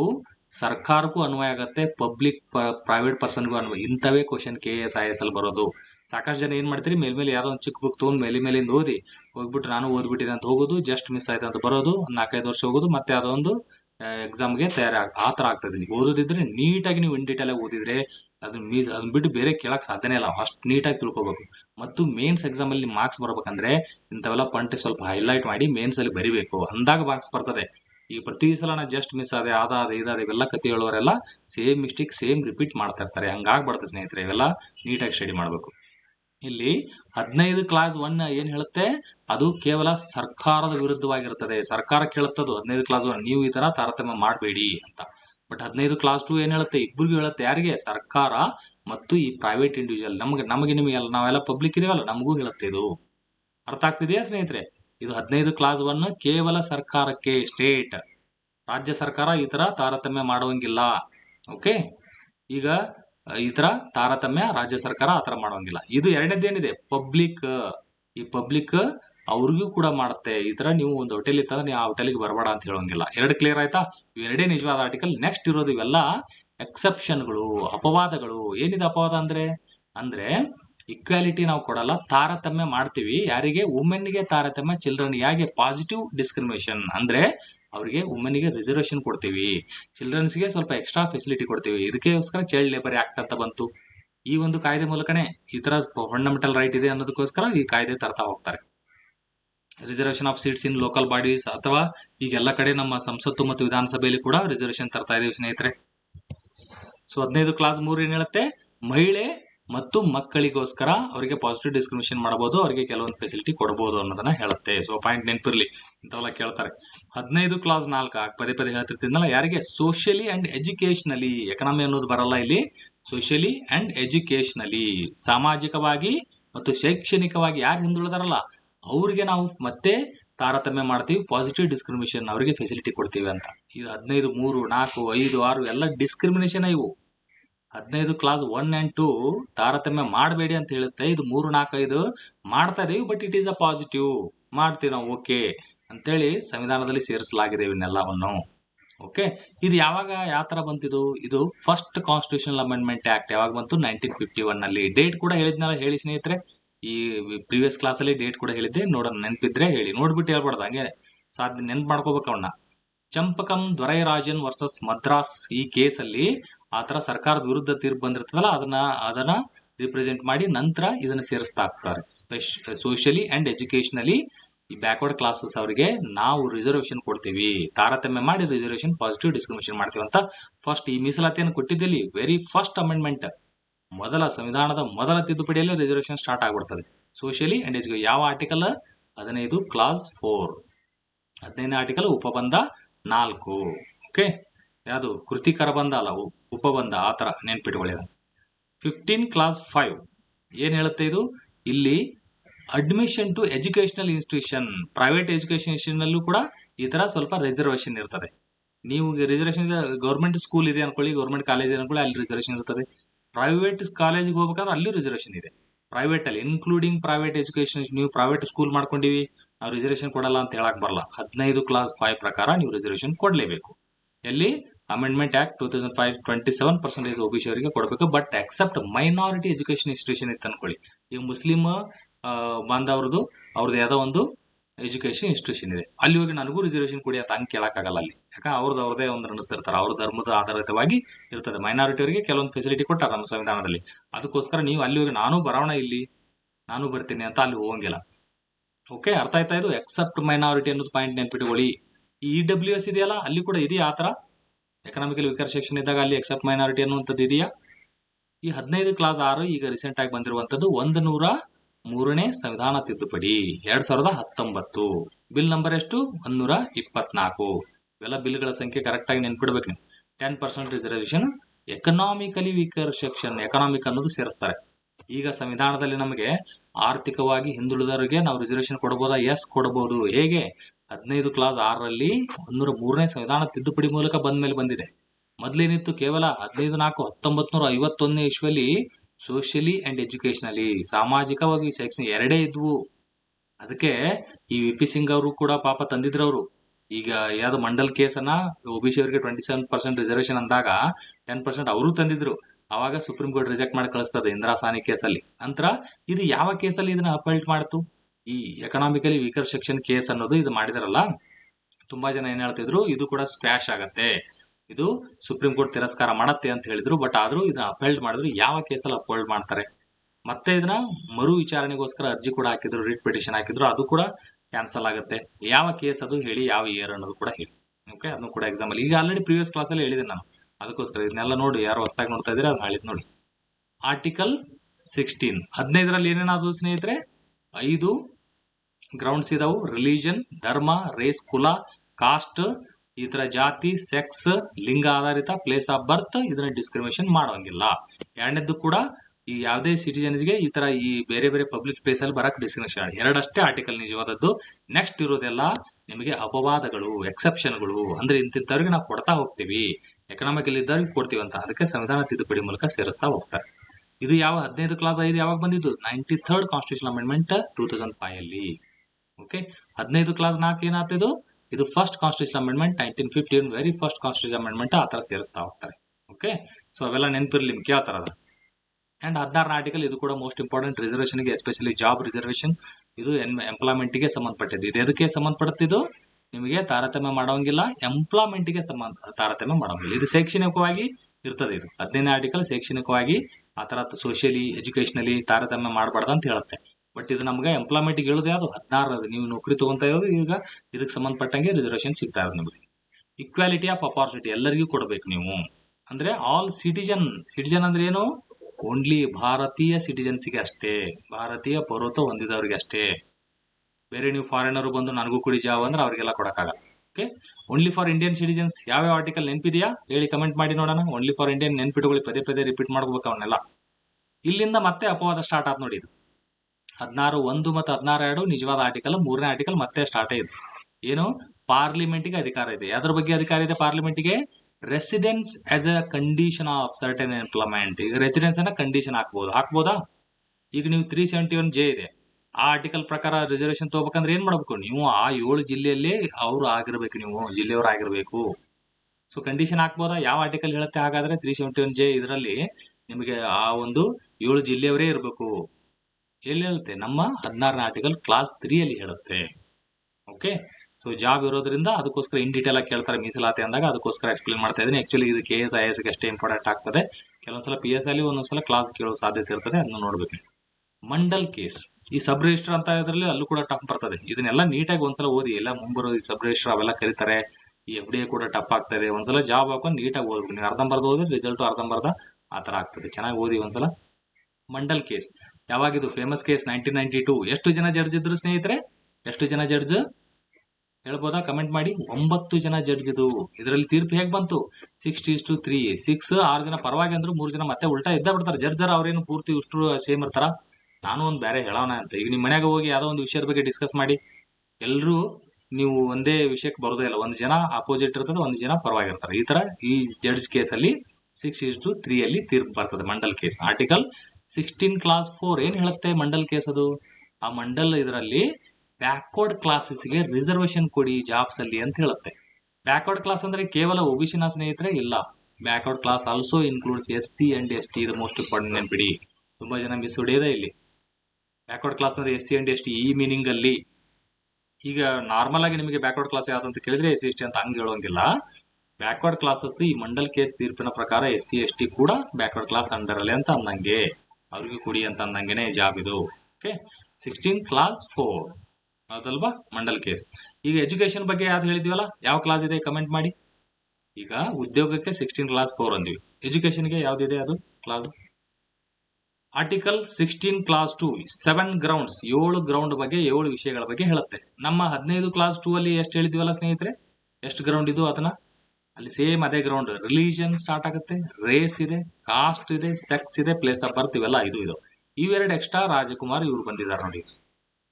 ಸರ್ಕಾರಕ್ಕೂ ಅನ್ವಯ ಆಗುತ್ತೆ ಪಬ್ಲಿಕ್ ಪ್ರೈವೇಟ್ ಪರ್ಸನ್ಗೂ ಅನ್ವಯ, ಇಂಥವೇ question K S I S ಅಲ್ಲಿ ಬರೋದು. ಸಾಕಷ್ಟು ಜನ ಏನು ಮಾಡ್ತೀರಿ ಮೇಲ್ಮೇಲೆ ಯಾರೋ ಒಂದು ಚಿಕ್ಕ ಬುಕ್ ತೊಗೊಂಡು ಮೇಲೆ ಮೇಲಿಂದ ಓದಿ ಹೋಗ್ಬಿಟ್ಟು ನಾನು ಓದ್ಬಿಟ್ಟಿನಿ ಅಂತ ಹೋಗೋದು ಜಸ್ಟ್ ಮಿಸ್ ಆಯ್ತು ಅಂತ ಬರೋದು, ನಾಲ್ಕೈದು ವರ್ಷ ಹೋಗೋದು, ಮತ್ತೆ ಅದೊಂದು ಎಕ್ಸಾಮ್ಗೆ ತಯಾರಿ ಆಗ, ಆ ಥರ ಆಗ್ತದೆ ನೀವು ಓದೋದಿದ್ರೆ ನೀಟಾಗಿ ನೀವು ಇನ್ ಡೀಟೇಲ್ ಆಗಿ ಓದಿದ್ರೆ ಅದು ಮೀಸ್ ಅದನ್ನ ಬಿಟ್ಟು ಬೇರೆ ಕೇಳಕ್ಕೆ ಸಾಧ್ಯನೇ ಇಲ್ಲ. ಅಷ್ಟು ನೀಟಾಗಿ ತಿಳ್ಕೊಬೇಕು. ಮತ್ತು ಮೇನ್ಸ್ ಎಕ್ಸಾಮಲ್ಲಿ ಮಾರ್ಕ್ಸ್ ಬರ್ಬೇಕಂದ್ರೆ ಇಂಥವೆಲ್ಲ ಪಾಯಿಂಟ್ ಸ್ವಲ್ಪ ಹೈಲೈಟ್ ಮಾಡಿ ಮೇನ್ಸಲ್ಲಿ ಬರಿಬೇಕು. ಅಂದಾಗ ಮಾರ್ಕ್ಸ್ ಬರ್ತದೆ. ಈ ಪ್ರತಿ ಸಲ ನಾ ಜಸ್ಟ್ ಮಿಸ್ ಆದೆ ಅದಾದ ಇದಾದ, ಇವೆಲ್ಲ ಕತೆ ಹೇಳೋರೆಲ್ಲ ಸೇಮ್ ಮಿಸ್ಟೇಕ್ ಸೇಮ್ ರಿಪೀಟ್ ಮಾಡ್ತಾ ಇರ್ತಾರೆ. ಹಂಗಾಗ್ಬಾರ್ದು ಸ್ನೇಹಿತರೆ, ಇವೆಲ್ಲ ನೀಟಾಗಿ ಸ್ಟಡಿ ಮಾಡಬೇಕು. ಇಲ್ಲಿ ಹದಿನೈದು ಕ್ಲಾಸ್ ಒನ್ ಏನು ಹೇಳುತ್ತೆ? ಅದು ಕೇವಲ ಸರ್ಕಾರದ ವಿರುದ್ಧವಾಗಿರುತ್ತದೆ. ಸರ್ಕಾರ ಕೇಳುತ್ತದು ಹದಿನೈದು ಕ್ಲಾಸ್ ಒನ್ ನೀವು ಈ ತರ ತಾರತಮ್ಯ ಮಾಡಬೇಡಿ ಅಂತ. ಬಟ್ ಹದಿನೈದು ಕ್ಲಾಸ್ ಟು ಏನು ಹೇಳುತ್ತೆ? ಇಬ್ಬರಿಗೂ ಹೇಳುತ್ತೆ, ಯಾರಿಗೆ? ಸರ್ಕಾರ ಮತ್ತು ಈ ಪ್ರೈವೇಟ್ ಇಂಡಿವಿಜುವಲ್ ನಮಗೆ ನಮಗೆ ನಿಮಗೆ ಅಲ್ಲ ನಾವೆಲ್ಲ ಪಬ್ಲಿಕ್ ಇದೀವಲ್ಲ ನಮಗೂ ಹೇಳುತ್ತೆ ಇದು. ಅರ್ಥ ಆಗ್ತಿದೆಯಾ ಸ್ನೇಹಿತರೆ? ಇದು ಹದಿನೈದು ಕ್ಲಾಸ್ ಒನ್ ಕೇವಲ ಸರ್ಕಾರಕ್ಕೆ ಸ್ಟೇಟ್ ರಾಜ್ಯ ಸರ್ಕಾರ ಈ ಥರ ತಾರತಮ್ಯ ಮಾಡುವಂಗಿಲ್ಲ. ಓಕೆ ಈಗ ಈ ಥರ ತಾರತಮ್ಯ ರಾಜ್ಯ ಸರ್ಕಾರ ಆ ಥರ ಮಾಡುವಂಗಿಲ್ಲ. ಇದು ಎರಡನೇದೇನಿದೆ? ಪಬ್ಲಿಕ್ ಈ ಪಬ್ಲಿಕ್ ಅವ್ರಿಗೂ ಕೂಡ ಮಾಡುತ್ತೆ. ಈ ಥರ ನೀವು ಒಂದು ಹೋಟೆಲ್ ಇತ್ತಂದ್ರೆ ನೀವು ಆ ಹೋಟೆಲ್ಗೆ ಬರಬೇಡ ಅಂತ ಹೇಳೋಂಗಿಲ್ಲ ಎರಡು ಕ್ಲಿಯರ್ ಆಯ್ತಾ? ಇವೆರಡೇ ನಿಜವಾದ ಆರ್ಟಿಕಲ್ ನೆಕ್ಸ್ಟ್ ಇರೋದು ಇವೆಲ್ಲ ಎಕ್ಸೆಪ್ಷನ್ಗಳು ಅಪವಾದಗಳು. ಏನಿದೆ ಅಪವಾದ ಅಂದರೆ? ಅಂದ್ರೆ ಇಕ್ವಾಲಿಟಿ ನಾವು ಕೊಡಲ್ಲ, ತಾರತಮ್ಯ ಮಾಡ್ತೀವಿ. ಯಾರಿಗೆ? ವುಮೆನ್ಗೆ ತಾರತಮ್ಯ ಚಿಲ್ಡ್ರನ್ ಯಾಕೆ ಪಾಸಿಟಿವ್ ಡಿಸ್ಕ್ರಿಮಿನೇಷನ್ ಅಂದ್ರೆ ಅವರಿಗೆ ವುಮೆನ್ಗೆ ರಿಸರ್ವೇಷನ್ ಕೊಡ್ತೀವಿ. ಚಿಲ್ಡ್ರನ್ಸ್ಗೆ ಸ್ವಲ್ಪ ಎಕ್ಸ್ಟ್ರಾ ಫೆಸಿಲಿಟಿ ಕೊಡ್ತೀವಿ. ಇದಕ್ಕೋಸ್ಕರ ಚೈಲ್ಡ್ ಲೇಬರ್ ಆಕ್ಟ್ ಅಂತ ಬಂತು. ಈ ಒಂದು ಕಾಯ್ದೆ ಮೂಲಕನೇ ಈ ತರ ಫಂಡಮೆಂಟಲ್ ರೈಟ್ ಇದೆ ಅನ್ನೋದಕ್ಕೋಸ್ಕರ ಈ ಕಾಯ್ದೆ ತರ್ತಾ ಹೋಗ್ತಾರೆ. Reservation of seats in local bodies ಅಥವಾ ಈಗ ಎಲ್ಲ ಕಡೆ ನಮ್ಮ ಸಂಸತ್ತು ಮತ್ತು ವಿಧಾನಸಭೆಯಲ್ಲಿ ಕೂಡ ರಿಸರ್ವೇಷನ್ ತರ್ತಾ ಇದೀವಿ ಸ್ನೇಹಿತರೆ. ಸೊ ಹದಿನೈದು ಕ್ಲಾಸ್ ಮೂರು ಏನ್ ಹೇಳುತ್ತೆ. ಮಹಿಳೆ ಮತ್ತು ಮಕ್ಕಳಿಗೋಸ್ಕರ ಅವರಿಗೆ ಪಾಸಿಟಿವ್ ಡಿಸ್ಕ್ರಿಮಿನೇಷನ್ ಮಾಡಬಹುದು, ಅವರಿಗೆ ಕೆಲವೊಂದು ಫೆಸಿಲಿಟಿ ಕೊಡಬಹುದು ಅನ್ನೋದನ್ನ ಹೇಳುತ್ತೆ. ಸೊ ಪಾಯಿಂಟ್ ನೆನಪಿರ್ಲಿ. ಇಂಥವೆಲ್ಲ ಕೇಳ್ತಾರೆ. ಹದಿನೈದು ಕ್ಲಾಸ್ ನಾಲ್ಕು ಪದೇ ಪದೇ ಹೇಳ್ತಿರ್ತಿದ್ನಲ್ಲ ಯಾರಿಗೆ ಸೋಷಿಯಲಿ ಅಂಡ್ ಎಜುಕೇಶನಲಿ ಎಕನಾಮಿ ಅನ್ನೋದು ಬರಲ್ಲ ಇಲ್ಲಿ. ಸೋಷಿಯಲಿ ಅಂಡ್ ಎಜುಕೇಶನಲಿ ಸಾಮಾಜಿಕವಾಗಿ ಮತ್ತು ಶೈಕ್ಷಣಿಕವಾಗಿ ಯಾರು ಹಿಂದುಳಿದಾರಲ್ಲ, ಅವ್ರಿಗೆ ನಾವು ಮತ್ತೆ ತಾರತಮ್ಯ ಮಾಡ್ತೀವಿ ಪಾಸಿಟಿವ್ ಡಿಸ್ಕ್ರಿಮಿನೇಷನ್ ಅವರಿಗೆ ಫೆಸಿಲಿಟಿ ಕೊಡ್ತೀವಿ ಅಂತ. ಇದು ಹದಿನೈದು, ಮೂರು, ನಾಲ್ಕು, ಐದು, ಆರು, ಎಲ್ಲ ಡಿಸ್ಕ್ರಿಮಿನೇಷನ್ ಇವು. ಹದಿನೈದು ಕ್ಲಾಸ್ ಒನ್ ಅಂಡ್ ಟೂ ತಾರತಮ್ಯ ಮಾಡಬೇಡಿ ಅಂತ ಹೇಳುತ್ತೆ. ಇದು ಮೂರು ನಾಲ್ಕೈದು ಮಾಡ್ತಾ ಇದೀವಿ but it is a positive ಮಾಡ್ತೀವಿ ನಾವು ಓಕೆ ಅಂತೇಳಿ ಸಂವಿಧಾನದಲ್ಲಿ ಸೇರಿಸಲಾಗಿದೆ ಇವನ್ನೆಲ್ಲವನ್ನು. ಓಕೆ ಇದು ಯಾವಾಗ, ಯಾವ ಥರ ಬಂತಿದು? ಇದು ಫಸ್ಟ್ ಕಾನ್ಸ್ಟಿಟ್ಯೂಷನಲ್ ಅಮೆಂಡ್ಮೆಂಟ್ ಆ್ಯಕ್ಟ್ ಯಾವಾಗ ಬಂತು? ನೈನ್ಟೀನ್ ಫಿಫ್ಟಿ ಒನ್ನಲ್ಲಿ ಡೇಟ್ ಕೂಡ ಹೇಳಿದ್ನಲ್ಲ, ಹೇಳಿ ಸ್ನೇಹಿತರೆ. ಈ ಪ್ರೀವಿಯಸ್ ಕ್ಲಾಸಲ್ಲಿ ಡೇಟ್ ಕೂಡ ಹೇಳಿದ್ದೆ. ನೋಡೋಣ, ನೆನಪಿದ್ರೆ ಹೇಳಿ. ನೋಡ್ಬಿಟ್ಟು ಹೇಳ್ಬಾರ್ದು ಹಂಗೆ ಸಾಧ್ಯ, ನೆನ್ಪು ಮಾಡ್ಕೋಬೇಕು ಅವನ್ನ ಚಂಪಕಂ ದೊರೈರಾಜನ್ ವರ್ಸಸ್ ಮದ್ರಾಸ್ ಈ ಕೇಸಲ್ಲಿ ಆ ಥರ ಸರ್ಕಾರದ ವಿರುದ್ಧ ತೀರ್ಪು ಬಂದಿರ್ತದಲ್ಲ, ಅದನ್ನ ಅದನ್ನ ರಿಪ್ರೆಸೆಂಟ್ ಮಾಡಿ ನಂತರ ಇದನ್ನ ಸೇರಿಸ್ತಾ ಹೋಗ್ತಾರೆ ಸೋಷಿಯಲಿ ಅಂಡ್ ಎಜುಕೇಶನಲಿ ಈ ಬ್ಯಾಕ್ವರ್ಡ್ ಕ್ಲಾಸಸ್ ಅವರಿಗೆ ನಾವು ರಿಸರ್ವೇಶನ್ ಕೊಡ್ತೀವಿ. ತಾರತಮ್ಯ ಮಾಡಿ ರಿಸರ್ವೇಶನ್ ಪಾಸಿಟಿವ್ ಡಿಸ್ಕ್ರಿಮಿನೇಷನ್ ಮಾಡ್ತೀವಿ ಅಂತ ಫಸ್ಟ್ ಈ ಮೀಸಲಾತಿಯನ್ನು ಕೊಟ್ಟಿದ್ದಲ್ಲಿ ವೆರಿ ಫಸ್ಟ್ ಅಮೆಂಡ್ಮೆಂಟ್ ಮೊದಲ ಸಂವಿಧಾನದ ಮೊದಲ ತಿದ್ದುಪಡಿಯಲ್ಲಿ ರಿಸರ್ವೇಶನ್ ಸ್ಟಾರ್ಟ್ ಆಗ್ಬಿಡ್ತದೆ. ಸೋಷಿಯಲಿ ಅಂಡ್ ಎಜುಕೇ ಯಾವ ಆರ್ಟಿಕಲ್ ಹದಿನೈದು ಕ್ಲಾಸ್ ಫೋರ್ ಹದಿನೈದನೇ ಆರ್ಟಿಕಲ್ ಉಪಬಂಧ ನಾಲ್ಕು. ಓಕೆ ಯಾವುದು ಕೃತಿಕರ ಬಂಧ ಅಲ್ಲ ಉಪಬಂಧ ಆ ಥರ ನೆನ್ಪಿಟ್ಕೊಳ್ಳಿ ಫಿಫ್ಟೀನ್ ಕ್ಲಾಸ್ ಫೈವ್ ಏನು ಹೇಳುತ್ತೆ ಇದು? ಇಲ್ಲಿ admission to educational institution private education ಅಲ್ಲೂ ಕೂಡ ಈ ತರ ಸ್ವಲ್ಪ ರಿಸರ್ವೇಶನ್ ಇರ್ತದೆ. ನೀವು ರಿಸರ್ವೇಶನ್ ಗೌರ್ಮೆಂಟ್ ಸ್ಕೂಲ್ ಇದೆ ಅನ್ಕೊಳ್ಳಿ ಗೌರ್ಮೆಂಟ್ ಕಾಲೇಜ್ ಇದೆ ಅನ್ಕೊಳ್ಳಿ, ಅಲ್ಲಿ ರಿಸರ್ವೇಶನ್ ಇರ್ತದೆ. ಪ್ರೈವೇಟ್ ಕಾಲೇಜಿಗೆ ಹೋಗ್ಬೇಕಾದ್ರೆ ಅಲ್ಲಿ ರಿಸರ್ವೇಶನ್ ಇದೆ. ಪ್ರೈವೇಟ್ ಅಲ್ಲಿ ಇನ್ಕ್ಲೂಡಿಂಗ್ ಪ್ರೈವೇಟ್ ಎಜುಕೇಶನ್ ನೀವು ಪ್ರೈವೇಟ್ ಸ್ಕೂಲ್ ಮಾಡ್ಕೊಂಡಿವಿ, ನಾವು ರಿಸರ್ವೇಶನ್ ಕೊಡಲ್ಲ ಅಂತ ಹೇಳಕ್ ಬರಲ್ಲ. ಹದಿನೈದು ಕ್ಲಾಸ್ ಫೈವ್ ಪ್ರಕಾರ ನೀವು ರಿಸರ್ವೇಶನ್ ಕೊಡಲೇಬೇಕು. ಎಲ್ಲಿ? Amendment act two thousand five twenty seven percentage O B C ಅವರಿಗೆ ಕೊಡಬೇಕು. But except minority education institution ಇತ್ತು ಅನ್ಕೊಳ್ಳಿ. ಈಗ ಮುಸ್ಲಿಮ್ ಬಾಂಧವ್ರದ್ದು ಅವ್ರದ್ದು ಯಾವುದೋ ಒಂದು ಎಜುಕೇಶನ್ ಇನ್ಸ್ಟಿಟ್ಯೂಷನ್ ಇದೆ. ಅಲ್ಲಿ ಹೋಗಿ ನನಗೂ ರಿಸರ್ವೇಷನ್ ಕೊಡಿ ಅಂತ ಹಂಗೆ ಕೇಳಕ್ಕಾಗಲ್ಲ ಅಲ್ಲಿ. ಯಾಕಂದ್ರೆ ಅವ್ರದ್ದು ಅವ್ರದೇ ಒಂದು ನಡೆಸ್ತಿರ್ತಾರೆ. ಅವ್ರ ಧರ್ಮದ ಆಧಾರಿತವಾಗಿ ಇರ್ತದೆ. ಮೈನಾರಿಟಿ ಅವರಿಗೆ ಕೆಲವೊಂದು ಫೆಸಿಲಿಟಿ ಕೊಟ್ಟಾರೆ ನಮ್ಮ ಸಂವಿಧಾನದಲ್ಲಿ. ಅದಕ್ಕೋಸ್ಕರ ನೀವು ಅಲ್ಲಿ ಹೋಗಿ ನಾನು ಬರೋಣ ಇಲ್ಲಿ, ನಾನು ಬರ್ತೀನಿ ಅಂತ ಅಲ್ಲಿ ಹೋಗಂಗಿಲ್ಲ. ಓಕೆ ಅರ್ಥ ಆಯ್ತಾ ಇದು? ಎಕ್ಸೆಪ್ಟ್ ಮೈನಾರಿಟಿ ಅನ್ನೋದು ಪಾಯಿಂಟ್ ನೆನ್ಪಿಟ್ಕೊಳ್ಳಿ. ಇ ಡಬ್ಲ್ಯೂ ಎಸ್ ಇದೆಯಲ್ಲ, ಅಲ್ಲಿ ಕೂಡ ಇದೆಯಾ ಆ ಥರ? ಎಕನಾಮಿಕಲ್ ವಿಕರ್ ಸೆಕ್ಷನ್ ಇದ್ದಾಗ ಅಲ್ಲಿ ಎಕ್ಸೆಪ್ಟ್ ಮೈನಾರಿಟಿ ಅನ್ನುವಂಥದ್ದು ಇದೆಯಾ? ಈ ಹದಿನೈದು ಕ್ಲಾಸ್ ಆರು ಈಗ ರೀಸೆಂಟ್ ಆಗಿ ಬಂದಿರುವಂತದ್ದು ಒಂದು ನೂರ ಮೂರನೇ ಸಂವಿಧಾನ ತಿದ್ದುಪಡಿ, ಎರಡ್ ಸಾವಿರದ ಹತ್ತೊಂಬತ್ತು. ಬಿಲ್ ನಂಬರ್ ಎಷ್ಟು? ಒಂದೂರ ಇಪ್ಪತ್ನಾಲ್ಕು. ಇವೆಲ್ಲ ಬಿಲ್ಗಳ ಸಂಖ್ಯೆ ಕರೆಕ್ಟ್ ಆಗಿ ನೆನ್ಪಿಡ್ಬೇಕು ನೀವು. Ten percent reservation economically weaker section economic ಅನ್ನೋದು ಸೇರಿಸ್ತಾರೆ. ಈಗ ಸಂವಿಧಾನದಲ್ಲಿ ನಮಗೆ ಆರ್ಥಿಕವಾಗಿ ಹಿಂದುಳಿದವರಿಗೆ ನಾವು ರಿಸರ್ವೇಷನ್ ಕೊಡಬಹುದಾ ಎಸ್ ಕೊಡಬಹುದು ಹೇಗೆ? ಹದಿನೈದು ಕ್ಲಾಸ್ ಆರರಲ್ಲಿ ಒಂದೂರ ಮೂರನೇ ಸಂವಿಧಾನ ತಿದ್ದುಪಡಿ ಮೂಲಕ ಬಂದ ಮೇಲೆ ಬಂದಿದೆ. ಮೊದಲೇನಿತ್ತು ಕೇವಲ ಹದಿನೈದು ನಾಲ್ಕು ಹತ್ತೊಂಬತ್ ನೂರ ಐವತ್ತೊಂದನೇ ಇಶ್ವಲ್ಲಿ ಸೋಷಿಯಲಿ ಆ್ಯಂಡ್ ಎಜುಕೇಷನಲ್ಲಿ. ಸಾಮಾಜಿಕವಾಗಿ ಶೈಕ್ಷಣಿಕ ಎರಡೇ ಇದ್ವು. ಅದಕ್ಕೆ ಈ ವಿ ಪಿ ಸಿಂಗ್ ಅವರು ಕೂಡ ಪಾಪ ತಂದಿದ್ರವರು. ಈಗ ಯಾವ್ದು ಮಂಡಲ್ ಕೇಸನ್ನ ಒ ಬಿ ಸಿ ಅವರಿಗೆ ಟ್ವೆಂಟಿ ಸೆವೆನ್ ಪರ್ಸೆಂಟ್ ರಿಸರ್ವೇಶನ್ ಅಂದಾಗ ಟೆನ್ ಪರ್ಸೆಂಟ್ ಅವರು ತಂದಿದ್ರು. ಅವಾಗ ಸುಪ್ರೀಂ ಕೋರ್ಟ್ ರಿಜೆಕ್ಟ್ ಮಾಡಿ ಕಳಿಸ್ತದೆ ಇಂದಿರಾ ಸಾನಿ ಕೇಸಲ್ಲಿ ನಂತರ ಇದು ಯಾವ ಕೇಸಲ್ಲಿ ಇದನ್ನ ಅಪಲ್ಟ್ ಮಾಡ್ತು? ಈ ಎಕನಾಮಿಕಲಿ ವೀಕರ್ ಸೆಕ್ಷನ್ ಕೇಸ್ ಅನ್ನೋದು ಇದು ಮಾಡಿದಾರಲ್ಲ, ತುಂಬಾ ಜನ ಏನ್ ಹೇಳ್ತಿದ್ರು ಇದು ಕೂಡ ಸ್ಕ್ವಾಶ್ ಆಗತ್ತೆ. ಇದು ಸುಪ್ರೀಂ ಕೋರ್ಟ್ ತಿರಸ್ಕಾರ ಮಾಡತ್ತೆ ಅಂತ ಹೇಳಿದ್ರು ಬಟ್ ಆದ್ರೂ ಇದನ್ನ ಅಪ್ಹೆಲ್ಡ್ ಮಾಡಿದ್ರು, ಯಾವ ಕೇಸಲ್ಲಿ ಅಪೋಲ್ಡ್ ಮಾಡ್ತಾರೆ. ಮತ್ತೆ ಇದನ್ನ ಮರು ವಿಚಾರಣೆಗೋಸ್ಕರ ಅರ್ಜಿ ಕೂಡ ಹಾಕಿದ್ರು ರಿಟ್ ಪಿಟಿಷನ್ ಹಾಕಿದ್ರು, ಅದು ಕೂಡ ಕ್ಯಾನ್ಸಲ್ ಆಗುತ್ತೆ. ಯಾವ ಕೇಸ್ ಅದು ಹೇಳಿ, ಯಾವ ಇಯರ್ ಅನ್ನೋದು ಕೂಡ ಹೇಳಿ. ಓಕೆ ಅದನ್ನು ಕೂಡ ಎಕ್ಸಾಂಪಲ್ ಈಗ ಆಲ್ರೆಡಿ ಪ್ರೀವಿಯಸ್ ಕ್ಲಾಸಲ್ಲಿ ಹೇಳಿದೆ ನಾನು. ಅದಕ್ಕೋಸ್ಕರ ಇದನ್ನೆಲ್ಲ ನೋಡಿ, ಯಾರು ಹೊಸದಾಗಿ ನೋಡ್ತಾ ಇದ್ರೆ ಅದನ್ನ ಹೇಳಿದ್ ನೋಡಿ. ಆರ್ಟಿಕಲ್ ಸಿಕ್ಸ್ಟೀನ್ ಹದಿನೈದರಲ್ಲಿ ಏನೇನಾದ್ರು ಸ್ನೇಹಿತರೆ? ಐದು ಗ್ರೌಂಡ್ಸ್ ಇದಾವೆ. ರಿಲಿಜನ್ ಧರ್ಮ ರೇಸ್ ಕುಲ ಕಾಸ್ಟ್ ಈ ಥರ ಜಾತಿ ಸೆಕ್ಸ್ ಲಿಂಗ ಆಧಾರಿತ ಪ್ಲೇಸ್ ಆಫ್ ಬರ್ತ್ ಇದನ್ನ ಡಿಸ್ಕ್ರಿಮಿನೇಷನ್ ಮಾಡೋಂಗಿಲ್ಲ. ಎರಡನೇದ್ದು ಕೂಡ ಈ ಯಾವುದೇ ಸಿಟಿಜನ್ಸ್ಗೆ ಈ ತರ ಈ ಬೇರೆ ಬೇರೆ ಪಬ್ಲಿಕ್ ಪ್ಲೇಸ್ ಅಲ್ಲಿ ಬರಕ್ ಡಿಸ್ಕ್ರಿಮಿನೇಷನ್ ಎರಡಷ್ಟೇ ಆರ್ಟಿಕಲ್ ನಿಜವಾದದ್ದು. ನೆಕ್ಸ್ಟ್ ಇರೋದೆಲ್ಲ ನಿಮಗೆ ಅಪವಾದಗಳು ಎಕ್ಸೆಪ್ಷನ್ಗಳು ಅಂದ್ರೆ ಇಂತಿಂತವ್ರಿಗೆ ನಾವು ಕೊಡ್ತಾ ಹೋಗ್ತೀವಿ. ಎಕನಾಮಿಕಲ್ ಇದ್ದವ್ರಿಗೆ ಕೊಡ್ತೀವಿ ಅಂತ. ಅದಕ್ಕೆ ಸಂವಿಧಾನ ತಿದ್ದುಪಡಿ ಮೂಲಕ ಸೇರಿಸ್ತಾ ಹೋಗ್ತಾರೆ. ಇದು ಯಾವ ಹದಿನೈದು ಕ್ಲಾಸ್ ಐದು ಯಾವಾಗ ಬಂದಿದ್ದು? Ninety third constitution amendment two thousand five ಅಲ್ಲಿ. ಓಕೆ ಹದಿನೈದು ಕ್ಲಾಸ್ ನಾಲ್ಕು ಏನಾಗ್ತಿದ್ದು ಇದು first constitution amendment nineteen fifteen very first constitution amendment ಆ ಥರ ಸೇರಿಸ್ತಾ ಹೋಗ್ತಾರೆ. ಓಕೆ ಸೊ ಅವೆಲ್ಲ ನೆನಪಿರಲಿ ನಿಮ್ಗೆ ಆ ಅದ? ಅಂಡ್ ಹದಿನಾರನೇ ಆರ್ಟಿಕಲ್ ಇದು ಕೂಡ ಮೋಸ್ಟ್ ಇಂಪಾರ್ಟೆಂಟ್ ರಿಸರ್ವೇಷನ್ಗೆ ಎಸ್ಪೆಷಲಿ ಜಾಬ್ ರಿಸರ್ವೇಷನ್ ಇದು ಎಂಪ್ಲಾಯ್ಮೆಂಟ್ಗೆ ಸಂಬಂಧಪಟ್ಟಿದ್ದು. ಇದು ಎದಕ್ಕೆ ಸಂಬಂಧಪಡ್ತಿದ್ದು ನಿಮಗೆ ತಾರತಮ್ಯ ಮಾಡೋಂಗಿಲ್ಲ ಎಂಪ್ಲಾಯ್ಮೆಂಟ್ಗೆ ಸಂಬಂಧ, ತಾರತಮ್ಯ ಮಾಡೋಂಗಿಲ್ಲ. ಇದು ಶೈಕ್ಷಣಿಕವಾಗಿ ಇರ್ತದೆ ಇದು. ಹದಿನೈದನೇ ಆರ್ಟಿಕಲ್ ಶೈಕ್ಷಣಿಕವಾಗಿ ಆ ಥರ ಸೋಷಿಯಲಿ ಎಜುಕೇಷನಲಿ ತಾರತಮ್ಯ ಮಾಡಬಾರ್ದು ಅಂತ ಹೇಳುತ್ತೆ. ಬಟ್ ಇದು ನಮ್ಗೆ ಎಂಪ್ಲಾಯ್ಮೆಂಟ್ಗೆ ಅದು ಯಾವುದು ಅದು ನೀವು ನೌಕರಿ ತಗೊಂತ ಇರೋದು, ಈಗ ಇದಕ್ಕೆ ಸಂಬಂಧಪಟ್ಟಂಗೆ ರಿಸರ್ವೇಷನ್ ಸಿಗ್ತಾ ಇರೋದು ನಿಮಗೆ. ಇಕ್ವಾಲಿಟಿ ಆಫ್ ಅಪಾರ್ಚುನಿಟಿ ಎಲ್ಲರಿಗೂ ಕೊಡಬೇಕು ನೀವು. ಅಂದ್ರೆ ಆಲ್ ಸಿಟಿಜನ್ ಸಿಟಿಜನ್ ಅಂದ್ರೆ ಏನು? ಓನ್ಲಿ ಭಾರತೀಯ ಸಿಟಿಜನ್ಸಿಗೆ ಅಷ್ಟೇ. ಭಾರತೀಯ ಪರ್ವತ ಹೊಂದಿದವರಿಗೆ ಅಷ್ಟೇ. ಬೇರೆ ನೀವು ಫಾರಿನರ್ ಬಂದು ನನಗೂ ಕುಡಿ ಜಾವ ಅಂದ್ರೆ ಅವರಿಗೆಲ್ಲ ಕೊಡೋಕ್ಕಾಗಲ್ಲ. Okay only for Indian citizens ಯಾವ್ಯಾವ ಆರ್ಟಿಕಲ್ ನೆನಪಿದೆಯಾ? ಹೇಳಿ ಕಮೆಂಟ್ ಮಾಡಿ ನೋಡೋಣ. ಓನ್ಲಿ ಫಾರ್ ಇಂಡಿಯನ್ ನೆನ್ಪಿಟ್ಕೊಳ್ಳಿ. ಪದೇ ಪದೇ ರಿಪೀಟ್ ಮಾಡ್ಕೋಬೇಕು ಅವನ್ನೆಲ್ಲ. ಇಲ್ಲಿಂದ ಮತ್ತೆ ಅಪವಾದ ಸ್ಟಾರ್ಟ್ ಆದ್ ನೋಡಿ ಇದು. ಹದಿನಾರು ಒಂದು ಮತ್ತು ಹದಿನಾರು ಎರಡು ನಿಜವಾದ ಆರ್ಟಿಕಲ್ ಮೂರನೇ ಆರ್ಟಿಕಲ್ ಮತ್ತೆ ಸ್ಟಾರ್ಟ್ ಆಯಿತು ಏನು? ಪಾರ್ಲಿಮೆಂಟ್ಗೆ ಅಧಿಕಾರ ಇದೆ. ಯಾವ್ದ್ರ ಬಗ್ಗೆ ಅಧಿಕಾರ ಇದೆ ಪಾರ್ಲಿಮೆಂಟ್ಗೆ residence as a condition of certain employment ಈಗ ರೆಸಿಡೆನ್ಸ್ ಅನ್ನ ಕಂಡೀಷನ್ ಹಾಕ್ಬೋದು. ಹಾಕ್ಬೋದಾ? ಈಗ ನೀವು ತ್ರೀ ಸೆವೆಂಟಿ ಒನ್ ಜೆ ಇದೆ. ಆ ಆರ್ಟಿಕಲ್ ಪ್ರಕಾರ ರಿಸರ್ವೇಶನ್ ತಗೋಬೇಕಂದ್ರೆ ಏನು ಮಾಡ್ಬೇಕು? ನೀವು ಆ ಏಳು ಜಿಲ್ಲೆಯಲ್ಲಿ ಅವರು ಆಗಿರ್ಬೇಕು ನೀವು, ಜಿಲ್ಲೆಯವರು ಆಗಿರಬೇಕು. ಸೊ ಕಂಡೀಷನ್ ಹಾಕ್ಬೋದಾ? ಯಾವ ಆರ್ಟಿಕಲ್ ಹೇಳುತ್ತೆ? ಹಾಗಾದ್ರೆ ತ್ರೀ ಸೆವೆಂಟಿ ಒನ್ ಜೆ ಇದರಲ್ಲಿ ನಿಮಗೆ ಆ ಒಂದು ಏಳು ಜಿಲ್ಲೆಯವರೇ ಇರಬೇಕು. ಎಲ್ಲಿ ಹೇಳುತ್ತೆ ನಮ್ಮ ಹದಿನಾರನೇ ಆರ್ಟಿಕಲ್ ಕ್ಲಾಸ್ ತ್ರೀ ಅಲ್ಲಿ ಹೇಳುತ್ತೆ. ಓಕೆ ಸೊ ಜಾಬ್ ಇರೋದ್ರಿಂದ ಅದಕ್ಕೋಸ್ಕರ ಇನ್ ಡೀಟೇಲ್ ಆಗಿ ಕೇಳ್ತಾರೆ ಮೀಸಲಾತಿ ಅಂದಾಗ ಅದಕ್ಕೋಸ್ಕರ ಎಕ್ಸ್ಪ್ಲೈನ್ ಮಾಡ್ತಾ ಇದ್ದೀನಿ. ಆಕ್ಚುಲಿ ಇದು ಕೆ ಎಸ್ ಐ ಎಸ್ಗೆ ಅಷ್ಟೇ ಇಂಪಾರ್ಟೆಂಟ್ ಆಗ್ತದೆ. ಕೆಲವೊಂದ್ಸಲ ಪಿ ಎಸ್ ಅಲ್ಲಿ ಒಂದೊಂದ್ಸಲ ಕ್ಲಾಸ್ ಕೇಳೋ ಸಾಧ್ಯತೆ ಇರ್ತದೆ. ಅದನ್ನ ನೋಡ್ಬೇಕು. ಮಂಡಲ್ ಕೇಸ್ ಈ ಸಬ್ ರಿಜಿಸ್ಟರ್ ಅಂತ ಇದರಲ್ಲಿ ಅಲ್ಲೂ ಕೂಡ ಟಫ್ ಬರ್ತದೆ. ಇದನ್ನೆಲ್ಲ ನೀಟಾಗಿ ಒಂದ್ಸಲ ಓದಿ, ಎಲ್ಲ ಮುಂಬರೋ ಈ ಸಬ್ ರಿಜಿಸ್ಟರ್ ಅವೆಲ್ಲ ಕರೀತಾರೆ. ಈ ಎಫ್ ಡಿ ಎ ಕೂಡ ಟಫ್ ಆಗ್ತದೆ ಒಂದ್ಸಲ ಜಾಬ್ ಹಾಕೊಂಡು ನೀಟಾಗಿ ಓದ್ಬೇಕು ನೀವು ಅರ್ಧಂಬರ್ಧ ಓದಿ ರಿಸಲ್ಟ್ ಅರ್ಧಂಬರ್ಧ ಆ ಥರ ಆಗ್ತದೆ. ಚೆನ್ನಾಗಿ ಓದಿ ಒಂದ್ಸಲ. Mandal case ಯಾವಾಗಿದು famous case nineteen ninety two ಎಷ್ಟು ಜನ ಜಡ್ಜ್ ಇದ್ರು ಸ್ನೇಹಿತರೆ? ಎಷ್ಟು ಜನ ಜಡ್ಜ್ ಹೇಳ್ಬೋದಾ? ಕಮೆಂಟ್ ಮಾಡಿ. ಒಂಬತ್ತು ಜನ ಜಡ್ಜ್ ಇದು ಇದರಲ್ಲಿ ತೀರ್ಪು ಹೇಗೆ ಬಂತು? ಸಿಕ್ಸ್ ಟು ತ್ರೀ ಸಿಕ್ಸ್ ಆರು ಜನ ಪರವಾಗಿ ಅಂದ್ರು ಮೂರು ಜನ ಮತ್ತೆ ಉಲ್ಟಾ ಇದ್ದ ಬಿಡ್ತಾರೆ. ಜಡ್ಜರ್ ಅವ್ರೇನು ಪೂರ್ತಿ ಇಷ್ಟು ಸೇಮ್ ಇರ್ತಾರ? ನಾನು ಒಂದು ಬೇರೆ ಹೇಳೋಣ ಅಂತ. ಈಗ ನಿಮ್ಮ ಮನೆಗೆ ಹೋಗಿ ಯಾವುದೋ ಒಂದು ವಿಷಯದ ಬಗ್ಗೆ ಡಿಸ್ಕಸ್ ಮಾಡಿ. ಎಲ್ಲರೂ ನೀವು ಒಂದೇ ವಿಷಯಕ್ಕೆ ಬರೋದೇ ಇಲ್ಲ. ಒಂದು ಜನ ಅಪೋಸಿಟ್ ಇರ್ತದೆ, ಒಂದು ಜನ ಪರವಾಗಿರ್ತಾರೆ. ಈ ತರ ಈ ಜಡ್ಜ್ ಕೇಸಲ್ಲಿ ಸಿಕ್ಸ್ ಇಸ್ ಟು ತ್ರೀ ಅಲ್ಲಿ ತೀರ್ಪು ಬರ್ತದೆ, Mandal case article sixteen clause four ಏನು ಹೇಳುತ್ತೆ ಮಂಡಲ್ ಕೇಸ್ ಅದು? ಆ ಮಂಡಲ್ ಇದರಲ್ಲಿ ಬ್ಯಾಕ್ವರ್ಡ್ ಕ್ಲಾಸಸ್ಗೆ ರಿಸರ್ವೇಶನ್ ಕೊಡಿ ಜಾಬ್ಸ್ ಅಲ್ಲಿ ಅಂತ ಹೇಳುತ್ತೆ. ಬ್ಯಾಕ್ವರ್ಡ್ ಕ್ಲಾಸ್ ಅಂದ್ರೆ ಕೇವಲ ಒಬಿಸಿನ ಸ್ನೇಹಿತರೆ ಇಲ್ಲ. Backward class also includes S C and S T ಇದು ಮೋಸ್ಟ್ ಇಂಪಾರ್ಟೆಂಟ್ ನೆನ್ಪಿಡಿ ತುಂಬಾ ಜನ ಮಿಸ್ ಹೊಡೆಯೋದೇ ಇಲ್ಲಿ. ಬ್ಯಾಕ್ವರ್ಡ್ ಕ್ಲಾಸ್ ಅಂದ್ರೆ S C and S T ಈ ಮೀನಿಂಗಲ್ಲಿ ಈಗ ನಾರ್ಮಲ್ ಆಗಿ ನಿಮಗೆ ಬ್ಯಾಕ್ವರ್ಡ್ ಕ್ಲಾಸ್ ಯಾವ್ದು ಅಂತ ಕೇಳಿದ್ರೆ ಎಸ್ ಸಿ ಎಸ್ ಟಿ ಅಂತ ಹಂಗೆ ಹೇಳೋಂಗಿಲ್ಲ. ಬ್ಯಾಕ್ವರ್ಡ್ ಕ್ಲಾಸಸ್ ಈ ಮಂಡಲ್ ಕೇಸ್ ತೀರ್ಪಿನ ಪ್ರಕಾರ ಎಸ್ ಸಿ ಎಸ್ ಟಿ ಕೂಡ ಬ್ಯಾಕ್ವರ್ಡ್ ಕ್ಲಾಸ್ ಅಂಡರ್ ಅಲ್ಲಿ ಅಂತ ಅಂದಂಗೆ. ಅವ್ರಿಗೆ ಕೊಡಿ ಅಂತ ಅಂದಂಗೆನೆ ಜಾಬ್ ಇದು. ಓಕೆ ಸಿಕ್ಸ್ಟೀನ್ ಕ್ಲಾಸ್ ಫೋರ್ ಹೌದಲ್ವಾ? ಮಂಡಲ್ ಕೇಸ್ ಈಗ ಎಜುಕೇಶನ್ ಬಗ್ಗೆ ಯಾವ್ದು ಹೇಳಿದ್ವಲ್ಲ? ಯಾವ ಕ್ಲಾಸ್ ಇದೆ? ಕಮೆಂಟ್ ಮಾಡಿ. ಈಗ ಉದ್ಯೋಗಕ್ಕೆ ಸಿಕ್ಸ್ಟೀನ್ ಕ್ಲಾಸ್ ಫೋರ್ ಅಂದಿವಿ. ಎಜುಕೇಶನ್ಗೆ ಇದೆ ಅದು? Clause article sixteen clause two seven grounds ಏಳು ಗ್ರೌಂಡ್ ಬಗ್ಗೆ, ಏಳು ವಿಷಯಗಳ ಬಗ್ಗೆ ಹೇಳುತ್ತೆ. ನಮ್ಮ ಹದಿನೈದು ಕ್ಲಾಸ್ ಟೂ ಅಲ್ಲಿ ಎಷ್ಟು ಹೇಳಿದ್ವಲ್ಲ ಸ್ನೇಹಿತರೆ? ಎಷ್ಟು ಗ್ರೌಂಡ್ ಇದು ಅದನ್ನ? ಅಲ್ಲಿ ಸೇಮ್ ಅದೇ ಗ್ರೌಂಡ್ ರಿಲಿಜನ್ ಸ್ಟಾರ್ಟ್ ಆಗುತ್ತೆ ರೇಸ್ ಇದೆ ಕಾಸ್ಟ್ ಇದೆ ಸೆಕ್ಸ್ ಇದೆ ಪ್ಲೇಸ್ ಆಫ್ ಬರ್ತ್ ಇವೆಲ್ಲ ಇದು ಇದು. ಇವೆರಡು ಎಕ್ಸ್ಟ್ರಾ ರಾಜಕುಮಾರ್ ಇವ್ರು ಬಂದಿದ್ದಾರೆ ನೋಡಿ.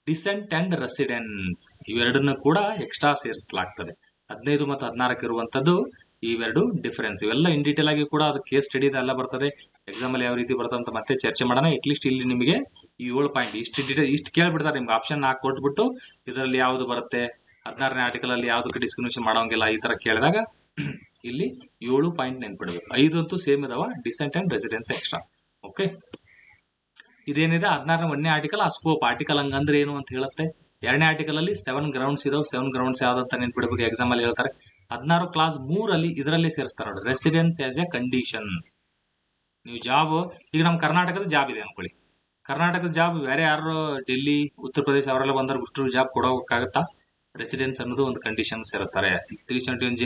ಡಿಸೆಂಟ್ ಅಂಡ್ ರೆಸಿಡೆನ್ಸ್ ಇವೆರಡನ್ನು ಕೂಡ ಎಕ್ಸ್ಟ್ರಾ ಸೇರಿಸಲಾಗ್ತದೆ. ಹದಿನೈದು ಮತ್ತು ಹದಿನಾರಕ್ಕೆ ಇರುವಂಥದ್ದು ಇವೆರಡು ಡಿಫರೆನ್ಸ್ ಇವೆಲ್ಲ ಇನ್ ಡೀಟೇಲ್ ಆಗಿ ಕೂಡ ಅದು ಕೇಸ್ ಸ್ಟಡಿ ಎಲ್ಲ ಬರ್ತದೆ. ಎಕ್ಸಾಮ್ ಅಲ್ಲಿ ಯಾವ ರೀತಿ ಬರ್ತದೆ ಅಂತ ಮತ್ತೆ ಚರ್ಚೆ ಮಾಡೋಣ. ಅಟ್ಲೀಸ್ಟ್ ಇಲ್ಲಿ ನಿಮಗೆ ಈ ಏಳು ಪಾಯಿಂಟ್ ಇಷ್ಟು ಡೀಟೇಲ್ ಇಷ್ಟು ಕೇಳಿಬಿಡ್ತಾರೆ. ನಿಮ್ಗೆ ಆಪ್ಷನ್ ಹಾಕಿ ಕೊಟ್ಬಿಟ್ಟು ಇದರಲ್ಲಿ ಯಾವುದು ಬರುತ್ತೆ? ಹದಿನಾರನೇ ಆರ್ಟಿಕಲ್ ಅಲ್ಲಿ ಯಾವ್ದಕ್ಕೆ ಡಿಸ್ಕ್ರಿಮಿನೇಷನ್ ಮಾಡೋಂಗಿಲ್ಲ ಈ ತರ ಕೇಳಿದಾಗ ಇಲ್ಲಿ ಏಳು ಪಾಯಿಂಟ್ ನೆನ್ಪಿಡ್ಬೇಕು ಐದು ಅಂತೂ ಸೇಮ್ ಇದಾವ descent and residence extra okay ಇದೇನಿದೆ? ಹದಿನಾರನೇ ಒಂದನೇ ಆರ್ಟಿಕಲ್ ಆ ಸ್ಕೋಪ್ ಆರ್ಟಿಕಲ್ ಹಂಗಂದ್ರೆ ಏನು ಅಂತ ಹೇಳುತ್ತೆ? ಎರಡನೇ ಆರ್ಟಿಕಲ್ ಅಲ್ಲಿ ಸೆವೆನ್ ಗ್ರೌಂಡ್ಸ್ ಇದಾವೆ. ಸೆವೆನ್ ಗ್ರೌಂಡ್ಸ್ ಯಾವ್ದಂತ ನೆನ್ಪಿಡ್ಬೇಕು? ಎಕ್ಸಾಮ್ ಅಲ್ಲಿ ಹೇಳ್ತಾರೆ. ಹದಿನಾರು ಕ್ಲಾಸ್ ಮೂರಲ್ಲಿ ಇದರಲ್ಲಿ ಸೇರಿಸ್ತಾರೆ ನೋಡಿ. ರೆಸಿಡೆನ್ಸ್ ಆಸ್ ಎ ಕಂಡೀಷನ್ ನೀವು ಜಾಬ್ ಈಗ ನಮ್ಮ ಕರ್ನಾಟಕದ ಜಾಬ್ ಇದೆ ಅನ್ಕೊಳ್ಳಿ. ಕರ್ನಾಟಕದ ಜಾಬ್ ಬೇರೆ ಯಾರು ಡೆಲ್ಲಿ ಉತ್ತರ ಪ್ರದೇಶ ಅವರೆಲ್ಲ ಬಂದ್ರೆ ಅಷ್ಟು ಜಾಬ್ ಕೊಡೋಕ್ಕಾಗತ್ತಾ? ರೆಸಿಡೆನ್ಸ್ ಅನ್ನೋದು ಒಂದು ಕಂಡೀಷನ್ ಸೇರಿಸ್ತಾರೆ. ತ್ರೀ ಸೆವೆಂಟಿ ಒನ್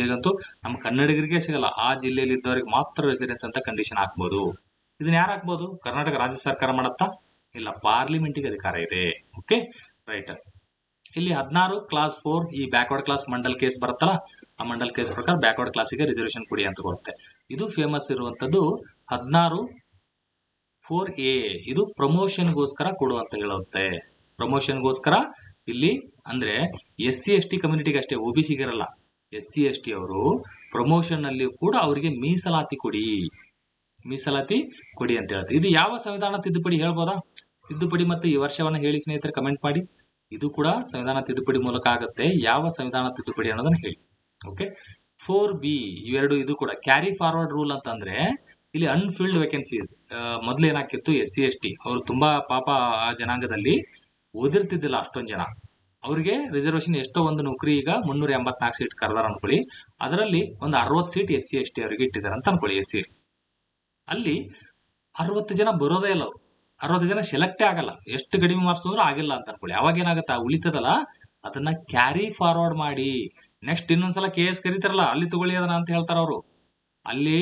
ನಮ್ಮ ಕನ್ನಡಿಗರಿಗೆ ಸಿಗಲ್ಲ. ಆ ಜಿಲ್ಲೆಯಲ್ಲಿ ಇದ್ದವರಿಗೆ ಮಾತ್ರ ರೆಸಿಡೆನ್ಸ್ ಅಂತ ಕಂಡೀಷನ್ ಹಾಕ್ಬೋದು. ಇದನ್ನ ಯಾರು ಹಾಕ್ಬೋದು? ಕರ್ನಾಟಕ ರಾಜ್ಯ ಸರ್ಕಾರ ಮಾಡತ್ತಾ? ಇಲ್ಲ ಪಾರ್ಲಿಮೆಂಟಿಗೆ ಅಧಿಕಾರ ಇದೆ. ಓಕೆ ರೈಟ್ ಇಲ್ಲಿ ಹದಿನಾರು ಕ್ಲಾಸ್ ಫೋರ್ ಈ ಬ್ಯಾಕ್ವರ್ಡ್ ಕ್ಲಾಸ್ ಮಂಡಲ್ ಕೇಸ್ ಬರುತ್ತಲ್ಲ, ಆ ಮಂಡಲ್ ಕೇಸ್ ಪ್ರಕಾರ ಬ್ಯಾಕ್ವರ್ಡ್ ಕ್ಲಾಸಿಗೆ ರಿಸರ್ವೇಶನ್ ಕೊಡಿ ಅಂತ ಕೊಡುತ್ತೆ. ಇದು ಫೇಮಸ್ ಇರುವಂತದ್ದು ಹದಿನಾರು ಫೋರ್ ಎ ಇದು ಪ್ರಮೋಷನ್ಗೋಸ್ಕರ ಕೊಡು ಅಂತ ಹೇಳುತ್ತೆ. ಪ್ರಮೋಷನ್ಗೋಸ್ಕರ ಇಲ್ಲಿ ಅಂದ್ರೆ ಎಸ್ ಸಿ ಎಸ್ ಟಿ ಕಮ್ಯುನಿಟಿಗೆ ಅಷ್ಟೇ ಒ ಬಿ ಸಿಗಿರಲ್ಲ ಎಸ್ ಸಿ ಎಸ್ ಟಿ ಅವರು ಪ್ರಮೋಷನ್ ಅಲ್ಲಿ ಕೂಡ ಅವರಿಗೆ ಮೀಸಲಾತಿ ಕೊಡಿ. ಮೀಸಲಾತಿ ಕೊಡಿ ಅಂತ ಹೇಳ್ತಾರೆ. ಇದು ಯಾವ ಸಂವಿಧಾನ ತಿದ್ದುಪಡಿ ಹೇಳ್ಬೋದಾ? ತಿದ್ದುಪಡಿ ಮತ್ತು ಈ ವರ್ಷವನ್ನು ಹೇಳಿ ಸ್ನೇಹಿತರೆ ಕಮೆಂಟ್ ಮಾಡಿ. ಇದು ಕೂಡ ಸಂವಿಧಾನ ತಿದ್ದುಪಡಿ ಮೂಲಕ ಆಗುತ್ತೆ. ಯಾವ ಸಂವಿಧಾನ ತಿದ್ದುಪಡಿ ಅನ್ನೋದನ್ನ ಹೇಳಿ. ಓಕೆ ಫೋರ್ ಬಿ ಇವೆರಡು ಇದು ಕೂಡ. ಕ್ಯಾರಿ ಫಾರ್ವರ್ಡ್ ರೂಲ್ ಅಂತಂದ್ರೆ ಇಲ್ಲಿ ಅನ್ಫಿಲ್ಡ್ ವೇಕೆನ್ಸೀಸ್ ಮೊದಲು ಏನಾಗ್ತಿತ್ತು? ಎಸ್ ಸಿ ಎಸ್ ಟಿ ಅವರು ತುಂಬಾ ಪಾಪ ಆ ಜನಾಂಗದಲ್ಲಿ ಓದಿರ್ತಿದ್ದಿಲ್ಲ ಅಷ್ಟೊಂದು ಜನ. ಅವರಿಗೆ ರಿಸರ್ವೇಶನ್ ಎಷ್ಟೋ ಒಂದು ನೌಕರಿ ಈಗ ಮುನ್ನೂರ ಎಂಬತ್ನಾಲ್ಕು ಸೀಟ್ ಕರೆದಾರ ಅನ್ಕೊಳ್ಳಿ. ಅದರಲ್ಲಿ ಒಂದು ಅರವತ್ತು seat S C S T ಅವರಿಗೆ ಇಟ್ಟಿದ್ದಾರೆ ಅಂತ ಅನ್ಕೊಳ್ಳಿ ಎಸ್ ಸಿ ಅಲ್ಲಿ ಅರವತ್ತು ಜನ ಬರೋದೇ ಇಲ್ಲ ಅವ್ರು. ಅರವತ್ತು ಜನ ಸೆಲೆಕ್ಟೇ ಆಗಲ್ಲ. ಎಷ್ಟು ಕಡಿಮೆ ಮಾರ್ಕ್ಸ್ ಅಂದ್ರೂ ಆಗಿಲ್ಲ ಅಂತ ಅನ್ಕೊಳ್ಳಿ. ಅವಾಗ ಏನಾಗುತ್ತೆ? ಉಳಿತದಲ್ಲ? ಅದನ್ನ ಕ್ಯಾರಿ ಫಾರ್ವರ್ಡ್ ಮಾಡಿ. ನೆಕ್ಸ್ಟ್ ಇನ್ನೊಂದ್ಸಲ ಕೆ ಎಸ್ ಕರೀತಾರಲ್ಲ, ಅಲ್ಲಿ ತಗೊಳ್ಳಿ ಅದನ್ನ ಅಂತ ಹೇಳ್ತಾರೆ ಅವರು. ಅಲ್ಲಿ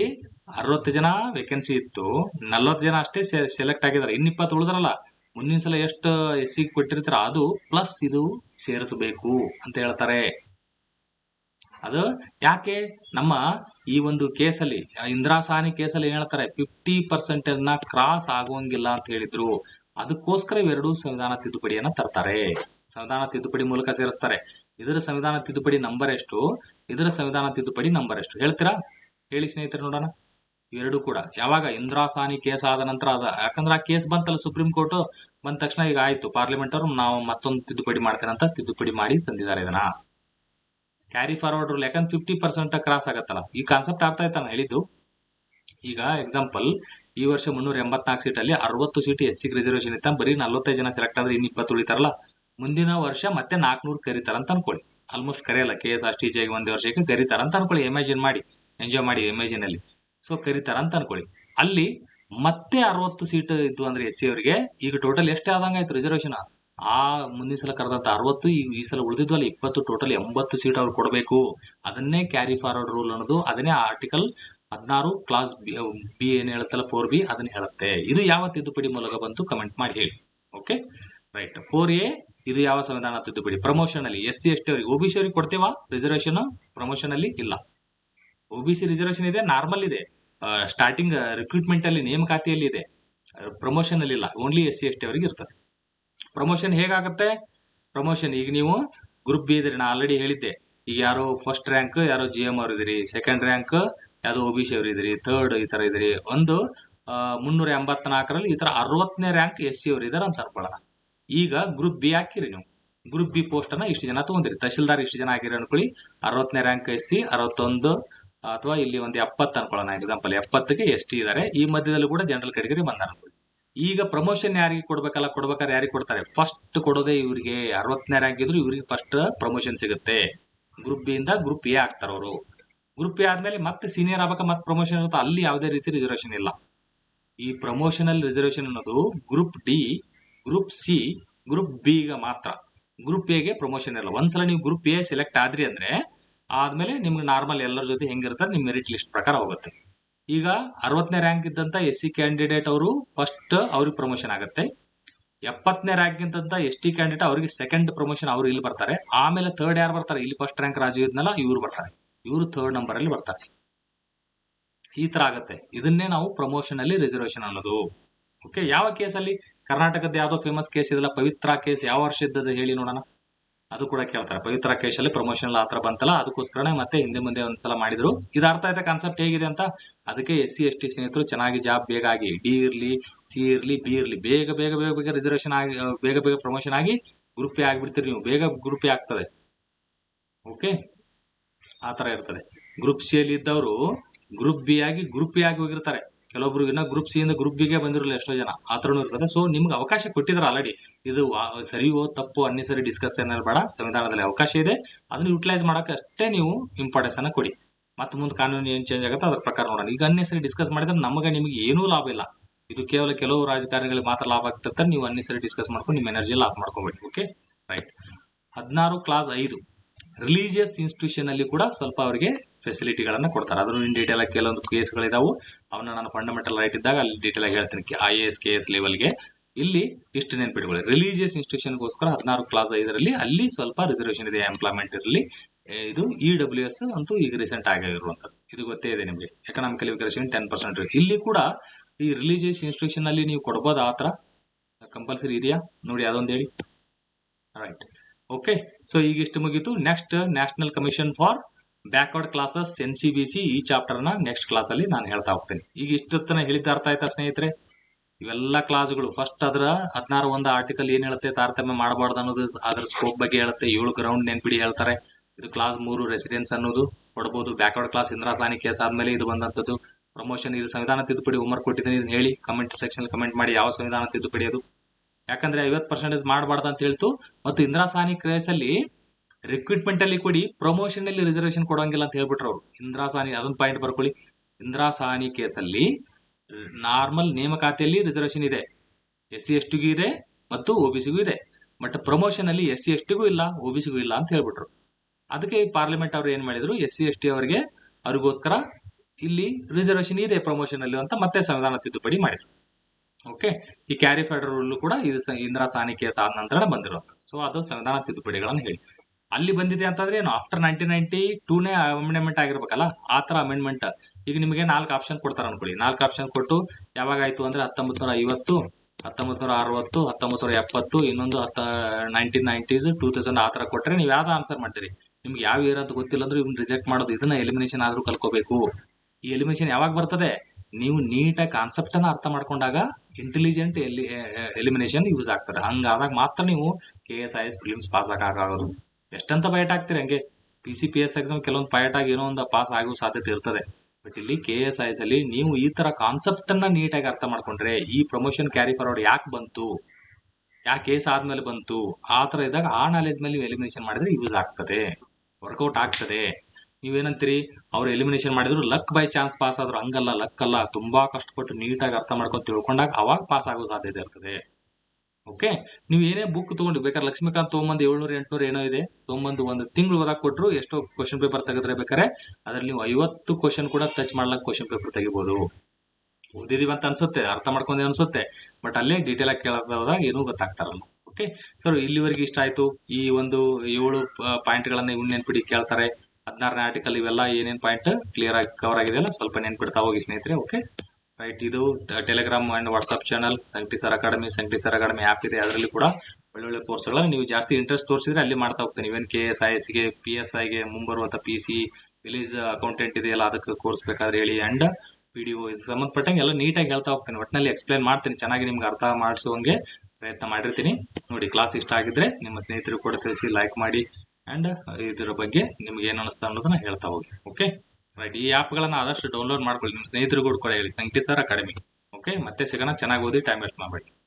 ಅರವತ್ತು ಜನ ವೇಕೆನ್ಸಿ ಇತ್ತು. ನಲ್ವತ್ತು ಜನ ಅಷ್ಟೇ ಸೆಲೆಕ್ಟ್ ಆಗಿದ್ದಾರೆ. ಇನ್ನಿಪ್ಪತ್ತು ಉಳಿದ್ರಲ್ಲ. ಮುಂದಿನ ಸಲ ಎಷ್ಟು ಎಸ್ ಕೊಟ್ಟಿರ್ತಾರ ಅದು ಪ್ಲಸ್ ಇದು ಸೇರಿಸಬೇಕು ಅಂತ ಹೇಳ್ತಾರೆ. ಅದು ಯಾಕೆ? ನಮ್ಮ ಈ ಒಂದು ಕೇಸಲ್ಲಿ ಇಂದ್ರಾಸಾನಿ ಕೇಸಲ್ಲಿ ಹೇಳ್ತಾರೆ? ಫಿಫ್ಟಿ ಪರ್ಸೆಂಟ್ನ ಕ್ರಾಸ್ ಆಗುವಂಗಿಲ್ಲ ಅಂತ ಹೇಳಿದ್ರು. ಅದಕ್ಕೋಸ್ಕರ ಇವೆರಡೂ ಸಂವಿಧಾನ ತಿದ್ದುಪಡಿಯನ್ನ ತರ್ತಾರೆ. ಸಂವಿಧಾನ ತಿದ್ದುಪಡಿ ಮೂಲಕ ಸೇರಿಸ್ತಾರೆ. ಇದರ ಸಂವಿಧಾನ ತಿದ್ದುಪಡಿ ನಂಬರ್ ಎಷ್ಟು? ಇದರ ಸಂವಿಧಾನ ತಿದ್ದುಪಡಿ ನಂಬರ್ ಎಷ್ಟು? ಹೇಳ್ತೀರಾ? ಹೇಳಿ ಸ್ನೇಹಿತರೆ ನೋಡೋಣ. ಇವೆರಡು ಕೂಡ. ಯಾವಾಗ ಇಂದ್ರಾಸಾನಿ ಕೇಸ್ ಆದ ನಂತರ ಅದ. ಯಾಕಂದ್ರೆ ಆ ಕೇಸ್ ಬಂತಲ್ಲ ಸುಪ್ರೀಂ ಕೋರ್ಟ್, ಬಂದ ತಕ್ಷಣ ಈಗ ಆಯ್ತು. ಪಾರ್ಲಿಮೆಂಟ್ ಅವರು, ನಾವು ಮತ್ತೊಂದು ತಿದ್ದುಪಡಿ ಮಾಡ್ತೇನೆ ಅಂತ ತಿದ್ದುಪಡಿ ಮಾಡಿ ತಂದಿದ್ದಾರೆ ಇದನ್ನ. ಕ್ಯಾರಿ ಫಾರ್ವರ್ಡ್ ರೂಲ್ ಯಾಕಂದ್ರೆ ಫಿಫ್ಟಿ ಪರ್ಸೆಂಟ್ ಕ್ರಾಸ್ ಆಗತ್ತಲ್ಲ. ಈ ಕಾನ್ಸೆಪ್ಟ್ ಆಗ್ತಾ ಆಯ್ತಾನ ಹೇಳಿದ್ದು. ಈಗ ಎಕ್ಸಾಂಪಲ್ ಈ ವರ್ಷ ಮುನ್ನೂರ ಎಂಬತ್ನಾಲ್ಕು ಸೀಟಲ್ಲಿ ಅರವತ್ತು ಸೀಟ್ ಎಸ್ ಸಿ ರಿಸರ್ವೇಷನ್ ಇತ್ತ ಬರೀ ನಲ್ವತ್ತೈದು ಜನ ಸೆಲೆಕ್ಟ್ ಆದ್ರೆ ಇನ್ನು ಇಪ್ಪತ್ತು ಉಳಿತಾರಲ್ಲ. ಮುಂದಿನ ವರ್ಷ ಮತ್ತೆ ನಾಲ್ಕುನೂರು ಕರೀತಾರ ಅಂತ ಅನ್ಕೊಳ್ಳಿ. ಆಲ್ಮೋಸ್ಟ್ ಕರೆಯಲ್ಲ ಕೆ ಎಸ್ ಆರ್ ಟಿ ಆಗಿ ಒಂದೇ ವರ್ಷಕ್ಕೆ ಕರೀತಾರ ಅಂತ ಅನ್ಕೊಳ್ಳಿ. ಇಮ್ಯಾಜಿನ್ ಮಾಡಿ ಎಂಜಾಯ್ ಮಾಡಿ ಇಮ್ಯಾಜಿನ್ ಅಲ್ಲಿ. ಸೊ ಕರೀತಾರೆ ಅಂತ ಅನ್ಕೊಳ್ಳಿ. ಅಲ್ಲಿ ಮತ್ತೆ ಅರವತ್ತು ಸೀಟ್ ಇತ್ತು ಅಂದ್ರೆ ಎಸ್ ಸಿ ಅವರಿಗೆ. ಈಗ ಟೋಟಲ್ ಎಷ್ಟೇ ಆದಂಗೆ ಆಯ್ತು ರಿಸರ್ವೇಶನ್ ಆ ಮುಂದಿನ ಸಲ ಕರೆದಂತ ಅರವತ್ತು, ಈ ಈ ಸಲ ಉಳಿದಿದ್ವಲ್ಲ ಇಪ್ಪತ್ತು ಟೋಟಲ್ ಎಂಬತ್ತು ಸೀಟ್ ಅವ್ರು ಕೊಡಬೇಕು. ಅದನ್ನೇ ಕ್ಯಾರಿ ಫಾರ್ವರ್ಡ್ ರೂಲ್ ಅನ್ನೋದು. ಅದನ್ನೇ ಆರ್ಟಿಕಲ್ ಹದಿನಾರು ಕ್ಲಾಸ್ ಬಿ ಬಿ ಏನು ಹೇಳುತ್ತಲ್ಲ ಫೋರ್ ಬಿ ಅದನ್ನ ಹೇಳುತ್ತೆ. ಇದು ಯಾವ ತಿದ್ದುಪಡಿ ಮೂಲಕ ಬಂತು ಕಮೆಂಟ್ ಮಾಡಿ ಹೇಳಿ. ಓಕೆ ರೈಟ್ ಫೋರ್ ಎ ಇದು ಯಾವ ಸಂವಿಧಾನ ತಿದ್ದುಪಡಿ? ಪ್ರಮೋಷನ್ ಅಲ್ಲಿ. ಎಸ್ ಸಿ ಎಸ್ ಟಿ ಅವರಿಗೆ ಒಬಿಸಿ ಅವರಿಗೆ ಕೊಡ್ತೇವಾ? ರಿಸರ್ವೇಶನ್ ಪ್ರಮೋಷನ್ ಅಲ್ಲಿ ಇಲ್ಲ. ಒಬಿಸಿ ರಿಸರ್ವೇಶನ್ ಇದೆ ನಾರ್ಮಲ್ ಇದೆ. ಸ್ಟಾರ್ಟಿಂಗ್ ರಿಕ್ರೂಟ್ಮೆಂಟ್ ಅಲ್ಲಿ ನೇಮಕಾತಿಯಲ್ಲಿ ಇದೆ. ಪ್ರಮೋಷನ್ ಅಲ್ಲಿ ಇಲ್ಲ only S C S T ಅವರಿಗೆ ಇರ್ತದೆ. ಪ್ರಮೋಷನ್ ಹೇಗಾಗುತ್ತೆ? ಪ್ರಮೋಷನ್ ಈಗ ನೀವು ಗ್ರೂಪ್ ಬಿ ಇದ್ರಿ ನಾ ಆಲ್ರೆಡಿ ಹೇಳಿದ್ದೆ. ಈಗ ಯಾರೋ ಫಸ್ಟ್ ರ್ಯಾಂಕ್ ಯಾರೋ ಜಿ ಎಂ ಅವ್ರು ಇದ್ರಿ ಸೆಕೆಂಡ್ ರ್ಯಾಂಕ್ ಯಾವುದೋ ಒ ಬಿ ಸಿ ಅವ್ರು ಇದ್ರಿ ಥರ್ಡ್ ಈ ತರ ಇದ್ರಿ ಒಂದು ಮುನ್ನೂರ ಎಂಬತ್ನಾಲ್ಕರಲ್ಲಿ ಈ ತರ ಅರವತ್ತನೇ ರ್ಯಾಂಕ್ ಎಸ್ ಸಿ ಅವ್ರು ಇದಾರೆ ಅಂತ ಅನ್ಕೊಳ್ಳೋಣ. ಈಗ ಗ್ರೂಪ್ ಬಿ ಹಾಕಿರಿ ನೀವು. ಗ್ರೂಪ್ ಬಿ ಪೋಸ್ಟ್ ಅನ್ನ ಇಷ್ಟು ಜನ ತಗೊಂಡಿರಿ. ತಹಶೀಲ್ದಾರ್ ಇಷ್ಟು ಜನ ಆಗಿರಿ ಅನ್ಕೊಳ್ಳಿ. ಅರವತ್ತನೇ ರ್ಯಾಂಕ್ ಎಸ್ ಸಿ ಅರವತ್ತೊಂದು ಅಥವಾ ಇಲ್ಲಿ ಒಂದು ಎಪ್ಪತ್ತು ಅನ್ಕೊಳ್ಳೋಣ ಎಕ್ಸಾಂಪಲ್ ಎಪ್ಪತ್ತಕ್ಕೆ ಎಸ್ ಟಿ ಇದಾರೆ. ಈ ಮಧ್ಯದಲ್ಲಿ ಕೂಡ ಜನರಲ್ ಕೆಟಗರಿ ಬಂದ ಈಗ ಪ್ರಮೋಷನ್ ಯಾರಿಗೆ ಕೊಡ್ಬೇಕಲ್ಲ, ಕೊಡ್ಬೇಕಾದ್ರೆ ಯಾರಿಗೆ ಕೊಡ್ತಾರೆ? ಫಸ್ಟ್ ಕೊಡೋದೇ ಇವರಿಗೆ. ಅರವತ್ತನೇ ರ್ಯಾಂಕ್ ಇದ್ರು ಇವ್ರಿಗೆ ಫಸ್ಟ್ ಪ್ರಮೋಷನ್ ಸಿಗುತ್ತೆ. ಗ್ರೂಪ್ ಬಿ ಇಂದ ಗ್ರೂಪ್ ಎ ಆಗ್ತಾರೆ ಅವರು. ಗ್ರೂಪ್ ಎ ಆದ್ಮೇಲೆ ಮತ್ತೆ ಸೀನಿಯರ್ ಆಗ್ಬೇಕು, ಮತ್ತೆ ಪ್ರಮೋಷನ್ ಇರುತ್ತೆ? ಅಲ್ಲಿ ಯಾವುದೇ ರೀತಿ ರಿಸರ್ವೇಷನ್ ಇಲ್ಲ. ಈ ಪ್ರಮೋಷನಲ್ ರಿಸರ್ವೇಷನ್ ಅನ್ನೋದು group D group C group B ಗೆ ಮಾತ್ರ. ಗ್ರೂಪ್ ಎಗೆ ಪ್ರಮೋಷನ್ ಇಲ್ಲ ಒಂದ್ಸಲ ನೀವು ಗ್ರೂಪ್ ಎ ಸೆಲೆಕ್ಟ್ ಆದ್ರಿ ಅಂದ್ರೆ ಆದ್ಮೇಲೆ ನಿಮ್ಗೆ ನಾರ್ಮಲ್ ಎಲ್ಲರ ಜೊತೆ ಹೆಂಗಿರ್ತಾರೆ ನಿಮ್ಮ ಮೆರಿಟ್ ಲಿಸ್ಟ್ ಪ್ರಕಾರ ಹೋಗುತ್ತೆ. ಈಗ ಅರವತ್ತನೇ ರ್ಯಾಂಕ್ ಇದ್ದಂತ ಎಸ್ ಸಿ ಕ್ಯಾಂಡಿಡೇಟ್ ಅವರು ಫಸ್ಟ್ ಅವ್ರಿಗೆ ಪ್ರಮೋಷನ್ ಆಗುತ್ತೆ. ಎಪ್ಪತ್ತನೇ ರ್ಯಾಂಕ್ ಇದ್ದಂಥ ಎಸ್ ಟಿ ಕ್ಯಾಂಡಿಡೇಟ್ ಅವರಿಗೆ ಸೆಕೆಂಡ್ ಪ್ರಮೋಷನ್ ಅವ್ರು ಇಲ್ಲಿ ಬರ್ತಾರೆ. ಆಮೇಲೆ ಥರ್ಡ್ ಯಾರು ಬರ್ತಾರೆ? ಇಲ್ಲಿ ಫಸ್ಟ್ ರ್ಯಾಂಕ್ ರಾಜು ಇದ್ನಲ್ಲ, ಇವರು ಬರ್ತಾರೆ. ಇವರು ಥರ್ಡ್ ನಂಬರಲ್ಲಿ ಬರ್ತಾರೆ. ಈ ತರ ಆಗತ್ತೆ. ಇದನ್ನೇ ನಾವು ಪ್ರಮೋಷನ್ ಅಲ್ಲಿ ರಿಸರ್ವೇಶನ್ ಅನ್ನೋದು. ಓಕೆ ಯಾವ ಕೇಸಲ್ಲಿ ಕರ್ನಾಟಕದ ಯಾವುದೋ ಫೇಮಸ್ ಕೇಸ್ ಇದೆಲ್ಲ ಪವಿತ್ರ ಕೇಸ್ ಯಾವ ವರ್ಷ ಇದ್ದದ್ದು ಹೇಳಿ ನೋಡೋಣ. ಅದು ಕೂಡ ಕೇಳ್ತಾರೆ. ಪವಿತ್ರ ಕೇಶಲ್ಲಿ ಪ್ರಮೋಷನ್ ಥರ ಬಂತಲ್ಲ, ಅದಕ್ಕೋಸ್ಕರನೇ ಮತ್ತೆ ಹಿಂದೆ ಮುಂದೆ ಒಂದ್ಸಲ ಮಾಡಿದ್ರು. ಇದು ಅರ್ಥ ಆಯ್ತಾ ಕಾನ್ಸೆಪ್ಟ್ ಹೇಗಿದೆ ಅಂತ? ಅದಕ್ಕೆ ಎಸ್ ಸಿ ಎಸ್ ಟಿ ಸ್ನೇಹಿತರು ಚೆನ್ನಾಗಿ ಜಾಬ್ ಬೇಗ ಆಗಿ ಡಿ ಇರ್ಲಿ, ಸಿ ಇರ್ಲಿ, ಬಿ ಇರ್ಲಿ, ಬೇಗ ಬೇಗ ಬೇಗ ಬೇಗ ರಿಸರ್ವೇಶನ್ ಆಗಿ ಬೇಗ ಬೇಗ ಪ್ರಮೋಷನ್ ಆಗಿ ಗ್ರೂಪ್ ಎ ಆಗ್ಬಿಡ್ತೀರಿ ನೀವು. ಬೇಗ ಗ್ರೂಪ್ ಎ ಆಗ್ತದೆ. ಓಕೆ ಆ ಥರ ಇರ್ತದೆ. ಗ್ರೂಪ್ ಸಿ ಅಲ್ಲಿ ಇದ್ದವರು ಗ್ರೂಪ್ ಬಿ ಆಗಿ ಗ್ರೂಪ್ ಎ ಆಗಿ ಹೋಗಿರ್ತಾರೆ. ಕೆಲವೊಬ್ರು ಇನ್ನೂ ಗ್ರೂಪ್ ಸಿ ಇಂದ ಗ್ರೂಪ್ ಬಿಗೆ ಬಂದಿರಲ್ಲ ಎಷ್ಟೋ ಜನ, ಆ ಥರನೂ ಇರ್ತದೆ. ಸೊ ನಿಮ್ಗೆ ಅವಕಾಶ ಕೊಟ್ಟಿದ್ದಾರೆ ಆಲ್ರೆಡಿ ಇದು ಸರಿಯೋ ತಪ್ಪು ಅನ್ನಿಸರಿ ಡಿಸ್ಕಸ್ ಏನಾದ್ರು ಬೇಡ. ಸಂವಿಧಾನದಲ್ಲಿ ಅವಕಾಶ ಇದೆ. ಅದನ್ನ ಯುಟಿಲೈಸ್ ಮಾಡೋಕ್ಕಷ್ಟೇ ಅಷ್ಟೇ ನೀವು ಇಂಪಾರ್ಟೆನ್ಸ್ ಅನ್ನ ಕೊಡಿ. ಮತ್ತೆ ಮುಂದೆ ಕಾನೂನು ಏನು ಚೇಂಜ್ ಆಗುತ್ತೆ ಅದ್ರ ಪ್ರಕಾರ ನೋಡೋಣ. ಈಗ ಅನ್ನಿಸರಿ ಡಿಸ್ಕಸ್ ಮಾಡಿದ್ರೆ ನಮಗೆ ನಿಮಗೆ ಏನೂ ಲಾಭ ಇಲ್ಲ. ಇದು ಕೇವಲ ಕೆಲವು ರಾಜಕಾರಣಿಗಳಿಗೆ ಮಾತ್ರ ಲಾಭ ಆಗ್ತಿರ್ತಾರೆ ನೀವು ಅನ್ನಿಸರಿ ಡಿಸ್ಕಸ್ ಮಾಡ್ಕೊಂಡು ನಿಮ್ಮ ಎನರ್ಜಿ ಲಾಸ್ ಮಾಡ್ಕೊಬೇಡಿ. ಓಕೆ ರೈಟ್ ಹದಿನಾರು ಕ್ಲಾಸ್ ಐದು. ರಿಲೀಜಿಯಸ್ ಇನ್ಸ್ಟಿಟ್ಯೂಷನ್ ಅಲ್ಲಿ ಕೂಡ ಸ್ವಲ್ಪ ಅವರಿಗೆ ಫೆಸಿಲಿಟಿಗಳನ್ನ ಕೊಡ್ತಾರೆ. ಅದನ್ನು ಇನ್ ಡೀಟೇಲ್ ಆಗಿ ಕೆಲವೊಂದು ಕೇಸ್ಗಳಿದಾವು ಅವನ್ನ ನಾನು ಫಂಡಮೆಂಟಲ್ ರೈಟ್ ಇದ್ದಾಗ ಅಲ್ಲಿ ಡೀಟೇಲ್ ಆಗಿ ಹೇಳ್ತೀನಿ. I A S K S ಲೆವೆಲ್ಗೆ ಇಲ್ಲಿ ಇಷ್ಟು ನೆನ್ಪಿಟ್ಕೊಳ್ಳಿ. ರಿಲಿಜಿಯಸ್ ಇನ್ಸ್ಟಿಟ್ಯೂಷನ್ಗೋಸ್ಕರ ಹದಿನಾರು ಕ್ಲಾಸ್ ಐದರಲ್ಲಿ ಅಲ್ಲಿ ಸ್ವಲ್ಪ ರಿಸರ್ವೇಷನ್ ಇದೆ ಎಂಪ್ಲಾಯ್ಮೆಂಟ್ ಇರಲಿ ಇದು ಇ ಡಬ್ಲ್ಯೂ ಎಸ್ ಅಂತೂ ಈಗ ರೀಸೆಂಟ್ ಆಗಿರುವಂಥದ್ದು. ಇದು ಗೊತ್ತೇ ಇದೆ ನಿಮಗೆ. ಎಕನಾಮಿಕಲ್ ರಿಸರ್ವೇಷನ್ ಟೆನ್ ಪರ್ಸೆಂಟ್ ಇಲ್ಲಿ ಕೂಡ ಈ ರಿಲಿಜಿಯಸ್ ಇನ್ಸ್ಟಿಟ್ಯೂಷನ್ ಅಲ್ಲಿ ನೀವು ಕೊಡ್ಬೋದು ಆ ಥರ? ಕಂಪಲ್ಸರಿ ಇದೆಯಾ? ನೋಡಿ, ಅದೊಂದು ಹೇಳಿ. ರೈಟ್ ಓಕೆ ಸೊ ಈಗ ಇಷ್ಟು ಮುಗೀತು. Next national commission for backward classes, N C B C, ಈ ಚಾಪ್ಟರ್ನ ನೆಕ್ಸ್ಟ್ ಕ್ಲಾಸ್ ಅಲ್ಲಿ ನಾನು ಹೇಳ್ತಾ ಹೋಗ್ತೀನಿ. ಈಗ ಇಷ್ಟೊತ್ತನ ಹೇಳಿದ್ದ ಅರ್ಥ ಆಯ್ತಾ ಸ್ನೇಹಿತರೆ? ಇವೆಲ್ಲ ಕ್ಲಾಸ್ಗಳು ಫಸ್ಟ್ ಅದರ ಹದಿನಾರು ಒಂದು ಆರ್ಟಿಕಲ್ ಏನು ಹೇಳುತ್ತೆ, ತಾರತಮ್ಯ ಮಾಡಬಾರ್ದು ಅನ್ನೋದು, ಅದರ ಸ್ಕೋಪ್ ಬಗ್ಗೆ ಹೇಳುತ್ತೆ, ಏಳು ಗ್ರೌಂಡ್ ನೆನ್ಪಿಡಿ ಹೇಳ್ತಾರೆ. ಇದು ಕ್ಲಾಸ್ ಮೂರು ರೆಸಿಡೆನ್ಸ್ ಅನ್ನೋದು, ಕೊಡ್ಬೋದು. ಬ್ಯಾಕ್ವರ್ಡ್ ಕ್ಲಾಸ್ ಇಂದ್ರಾಸಾನಿ ಕೇಸ್ ಆದ್ಮೇಲೆ ಇದು ಬಂದಂತದ್ದು. ಪ್ರಮೋಷನ್ ಇದು ಸಂವಿಧಾನ ತಿದ್ದುಪಡಿ ಹೋಮ್ವರ್ಕ್ ಕೊಟ್ಟಿದ್ದೀನಿ, ಇದನ್ನ ಹೇಳಿ ಕಮೆಂಟ್ ಸೆಕ್ಷನ್ ಕಮೆಂಟ್ ಮಾಡಿ ಯಾವ ಸಂವಿಧಾನ ತಿದ್ದುಪಡಿ ಅದು. ಯಾಕಂದ್ರೆ ಐವತ್ತು ಪರ್ಸೆಂಟೇಜ್ ಮಾಡಬಾರ್ದು ಅಂತ ಹೇಳ್ತು. ಮತ್ತು ಇಂದ್ರಾಸಾನಿ ಕೇಸಲ್ಲಿ ರಿಕ್ರೂಟ್ಮೆಂಟ್ ಅಲ್ಲಿ ಕೊಡಿ ಪ್ರಮೋಷನ್ ಅಲ್ಲಿ ರಿಸರ್ವೇಶನ್ ಕೊಡೋಂಗಿಲ್ಲ ಅಂತ ಹೇಳ್ಬಿಟ್ರು ಅವರು. ಇಂದ್ರಾಸಾನಿ ಅದೊಂದು ಪಾಯಿಂಟ್ ಬರ್ಕೊಳ್ಳಿ. ಇಂದ್ರಾಸಾನಿ ಕೇಸಲ್ಲಿ ನಾರ್ಮಲ್ ನೇಮಕಾತಿಯಲ್ಲಿ ರಿಸರ್ವೇಶನ್ ಇದೆ. ಎಸ್ ಸಿ ಎಸ್ ಟಿಗೂ ಇದೆ ಮತ್ತು ಒ ಬಿ ಸಿಗೂ ಇದೆ. ಬಟ್ ಪ್ರಮೋಷನ್ ಅಲ್ಲಿ ಎಸ್ ಸಿ ಎಸ್ ಟಿಗೂ ಇಲ್ಲ ಒ ಬಿ ಸಿಗೂ ಇಲ್ಲ ಅಂತ ಹೇಳ್ಬಿಟ್ರು. ಅದಕ್ಕೆ ಪಾರ್ಲಿಮೆಂಟ್ ಅವರು ಏನು ಮಾಡಿದ್ರು? ಎಸ್ ಸಿ ಎಸ್ ಟಿ ಅವರಿಗೆ ಅವ್ರಿಗೋಸ್ಕರ ಇಲ್ಲಿ ರಿಸರ್ವೇಶನ್ ಇದೆ ಪ್ರಮೋಷನ್ ಅಲ್ಲಿ ಅಂತ ಮತ್ತೆ ಸಂವಿಧಾನ ತಿದ್ದುಪಡಿ ಮಾಡಿದ್ರು. ಓಕೆ ಈ ಕ್ಯಾರಿ ಫೆಡರ್ ಕೂಡ ಇದು ಇಂದಿರಾ ಸಾನಿ ಕೇಸ್ ಆದ ನಂತರ ಬಂದಿರೋದು. ಸೊ ಅದು ಸಂವಿಧಾನ ತಿದ್ದುಪಡಿಗಳನ್ನು ಹೇಳಿ. ಅಲ್ಲಿ ಬಂದಿದೆ ಅಂತಂದ್ರೆ ಏನು ಆಫ್ಟರ್ ನೈನ್ಟೀನ್ ನೈನ್ಟಿ ಟೂನೇ ಅಮೆಂಡ್ಮೆಂಟ್ ಆಗಿರ್ಬೇಕಲ್ಲ, ಆ ತರ ಅಮೆಂಡ್ಮೆಂಟ್ ಈಗ ನಿಮಗೆ ನಾಲ್ಕು ಆಪ್ಷನ್ ಕೊಡ್ತಾರೆ ಅನ್ಕೊಳ್ಳಿ. ನಾಲ್ಕು ಆಪ್ಷನ್ ಕೊಟ್ಟು ಯಾವಾಗ ಆಯ್ತು ಅಂದ್ರೆ ಹತ್ತೊಂಬತ್ತು ನೂರ ಐವತ್ತು ಹತ್ತೊಂಬತ್ತು ನೂರ ಅರವತ್ತು ಹತ್ತೊಂಬತ್ತು ನೂರ ಎಪ್ಪತ್ತು ಇನ್ನೊಂದು ಹತ್ತ ನೈನ್ಟೀನ್ ನೈನ್ಟೀಸ್ ಟೂ ತೌಸಂಡ್ ಆ ತರ ಕೊಟ್ಟರೆ ನೀವು ಯಾವ್ದು ಆನ್ಸರ್ ಮಾಡ್ತೀರಿ? ನಿಮ್ಗೆ ಯಾವ ಇಯರ್ ಅಂತ ಗೊತ್ತಿಲ್ಲ ಅಂದ್ರೆ ಇವ್ನ ರಿಜೆಕ್ಟ್ ಮಾಡೋದು, ಇದನ್ನ ಎಲಿಮಿನೇಷನ್ ಆದ್ರೂ ಕಲ್ಕೋಬೇಕು ಈ ಎಲಿಮಿನೇಷನ್ ಯಾವಾಗ ಬರ್ತದೆ? ನೀವು ನೀಟಾಗಿ ಕಾನ್ಸೆಪ್ಟ್ ಅನ್ನ ಅರ್ಥ ಮಾಡ್ಕೊಂಡಾಗ ಇಂಟೆಲಿಜೆಂಟ್ ಎಲಿ ಎಲಿಮಿನೇಷನ್ ಯೂಸ್ ಆಗ್ತದೆ. ಹಂಗಾದಾಗ ಮಾತ್ರ ನೀವು K S I S prelims pass ಆಗೋದು ಎಷ್ಟಂತ ಬಯಟ್ ಆಗ್ತೀರಿ ಹಂಗೆ P C P S exam ಕೆಲವೊಂದು ಪಯಟ್ ಆಗಿ ಏನೋ ಒಂದು ಪಾಸ್ ಆಗೋ ಸಾಧ್ಯತೆ ಇರ್ತದೆ. ಬಟ್ ಇಲ್ಲಿ ಕೆ ಎಸ್ ಐ ಎಸ್ ಅಲ್ಲಿ ನೀವು ಈ ತರ ಕಾನ್ಸೆಪ್ಟ್ ಅನ್ನ ನೀಟಾಗಿ ಅರ್ಥ ಮಾಡ್ಕೊಂಡ್ರೆ ಈ ಪ್ರಮೋಷನ್ ಕ್ಯಾರಿ ಫಾರ್ವರ್ಡ್ ಯಾಕೆ ಬಂತು? ಯಾಕೆ ಕೇಸ್ ಆದ್ಮೇಲೆ ಬಂತು? ಆ ತರ ಇದ್ದಾಗ ಆ ನಾಲೆಜ್ ಮೇಲೆ ನೀವು ಎಲಿಮಿನೇಷನ್ ಮಾಡಿದ್ರೆ ಯೂಸ್ ಆಗ್ತದೆ. ವರ್ಕೌಟ್ ಆಗ್ತದೆ. ನೀವೇನಂತೀರಿ? ಅವ್ರು ಎಲಿಮಿನೇಷನ್ ಮಾಡಿದ್ರು ಲಕ್ ಬೈ ಚಾನ್ಸ್ ಪಾಸ್ ಆದ್ರು ಹಂಗಲ್ಲ ಲಕ್ ಅಲ್ಲ, ತುಂಬಾ ಕಷ್ಟಪಟ್ಟು ನೀಟಾಗಿ ಅರ್ಥ ಮಾಡ್ಕೊಂಡು ತಿಳ್ಕೊಂಡಾಗ ಅವಾಗ ಪಾಸ್ ಆಗೋ ಸಾಧ್ಯತೆ ಇರ್ತದೆ. ಓಕೆ ನೀವು ಏನೇ ಬುಕ್ ತೊಗೊಂಡು, ಬೇಕಾದ್ರೆ ಲಕ್ಷ್ಮೀಕಾಂತ್ ತೊಗೊಂಬಂದು ಏಳ್ನೂರ, ಎಂಟ್ನೂರ ಏನೋ ಇದೆ, ತೊಗೊಂಬಂದು ಒಂದು ತಿಂಗಳು ಹೊರಗೆ ಕೊಟ್ಟರು ಎಷ್ಟೋ ಕ್ವಶನ್ ಪೇಪರ್ ತೆಗೆದ್ರೆ ಬೇಕಾದ್ರೆ ಅದ್ರಲ್ಲಿ ನೀವು ಐವತ್ತು ಕ್ವಶನ್ ಕೂಡ ಟಚ್ ಮಾಡ್ಲಕ್ಕೆ ಕ್ವಶನ್ ಪೇಪರ್ ತೆಗಿಬೋದು. ಓದಿದೀವಿ ಅಂತ ಅನ್ಸುತ್ತೆ, ಅರ್ಥ ಮಾಡ್ಕೊಂಡೆ ಅನ್ಸುತ್ತೆ ಬಟ್ ಅಲ್ಲೇ ಡೀಟೇಲ್ ಆಗಿ ಕೇಳೋದಾಗ ಏನೂ ಗೊತ್ತಾಗ್ತಾರಲ್ಲ. ಓಕೆ ಸರ್ ಇಲ್ಲಿವರೆಗೆ ಇಷ್ಟ ಆಯ್ತು. ಈ ಒಂದು ಏಳು ಪಾಯಿಂಟ್ಗಳನ್ನ ಇವ್ ನೆನ್ಪಿಡಿ ಕೇಳ್ತಾರೆ. ಹದಿನಾರನೇ ಆರ್ಟಿಕಲ್ ಇವೆಲ್ಲ ಏನೇನು ಪಾಯಿಂಟ್ ಕ್ಲಿಯರ್ ಆಗಿ ಕವರ್ ಆಗಿದೆಯಲ್ಲ, ಸ್ವಲ್ಪ ನೆನ್ಪಿಡ್ತಾ ಹೋಗಿ ಸ್ನೇಹಿತರೆ ಓಕೆ ರೈಟ್ ಇದು Telegram and WhatsApp channel, Sankati sir academy, Sankati sir academy app ಇದೆ, ಅದರಲ್ಲಿ ಕೂಡ ಒಳ್ಳೊಳ್ಳೆ ಕೋರ್ಸ್ಗಳನ್ನ ನೀವು ಜಾಸ್ತಿ ಇಂಟ್ರೆಸ್ಟ್ ತೋರಿಸಿದ್ರೆ ಅಲ್ಲಿ ಮಾಡ್ತಾ ಹೋಗ್ತೀನಿ. ಇವನ್ ಕೆ ಎಸ್ ಐ ಎಸ್ಗೆ ಪಿ ಎಸ್ ಐಗೆ ಮುಂಬರುವಂಥ ಪಿ ಸಿ ವಿಲೇಜ್ ಅಕೌಂಟೆಂಟ್ ಇದೆಯಲ್ಲ, ಅದಕ್ಕೆ ಕೋರ್ಸ್ ಬೇಕಾದ್ರೆ ಹೇಳಿ. ಅಂಡ್ ಪಿ ಡಿ ಓ ಇದು ಸಂಬಂಧಪಟ್ಟಂಗೆ ಎಲ್ಲ ನೀಟಾಗಿ ಹೇಳ್ತಾ ಹೋಗ್ತೀನಿ. ಒಟ್ಟಿನಲ್ಲಿ ಎಕ್ಸ್ಪ್ಲೈನ್ ಮಾಡ್ತೀನಿ, ಚೆನ್ನಾಗಿ ನಿಮ್ಗೆ ಅರ್ಥ ಮಾಡಿಸುವಂಗೆ ಪ್ರಯತ್ನ ಮಾಡಿರ್ತೀನಿ. ನೋಡಿ ಕ್ಲಾಸ್ ಇಷ್ಟ ಆಗಿದ್ರೆ ನಿಮ್ಮ ಸ್ನೇಹಿತರು ಕೂಡ ತಿಳಿಸಿ ಲೈಕ್ ಮಾಡಿ. ಅಂಡ್ ಇದರ ಬಗ್ಗೆ ನಿಮ್ಗೆ ಏನು ಅನಿಸ್ತಾ ಅನ್ನೋದನ್ನ ಹೇಳ್ತಾ ಹೋಗಿ. ಓಕೆ ರೈಟ್ ಈ ಆ್ಯಪ್ಗಳನ್ನ ಆದಷ್ಟು ಡೌನ್ಲೋಡ್ ಮಾಡ್ಕೊಳ್ಳಿ. ನಿಮ್ಮ ಸ್ನೇಹಿತರಿಗೂ ಕೂಡ ಹೇಳಿ. ಸರ್ ಅಕಾಡೆಮಿ ಓಕೆ ಮತ್ತೆ ಸಿಗೋಣ. ಚೆನ್ನಾಗಿ ಓದಿ ಟೈಮ್ ವೇಸ್ಟ್ ಮಾಡಬೇಡಿ.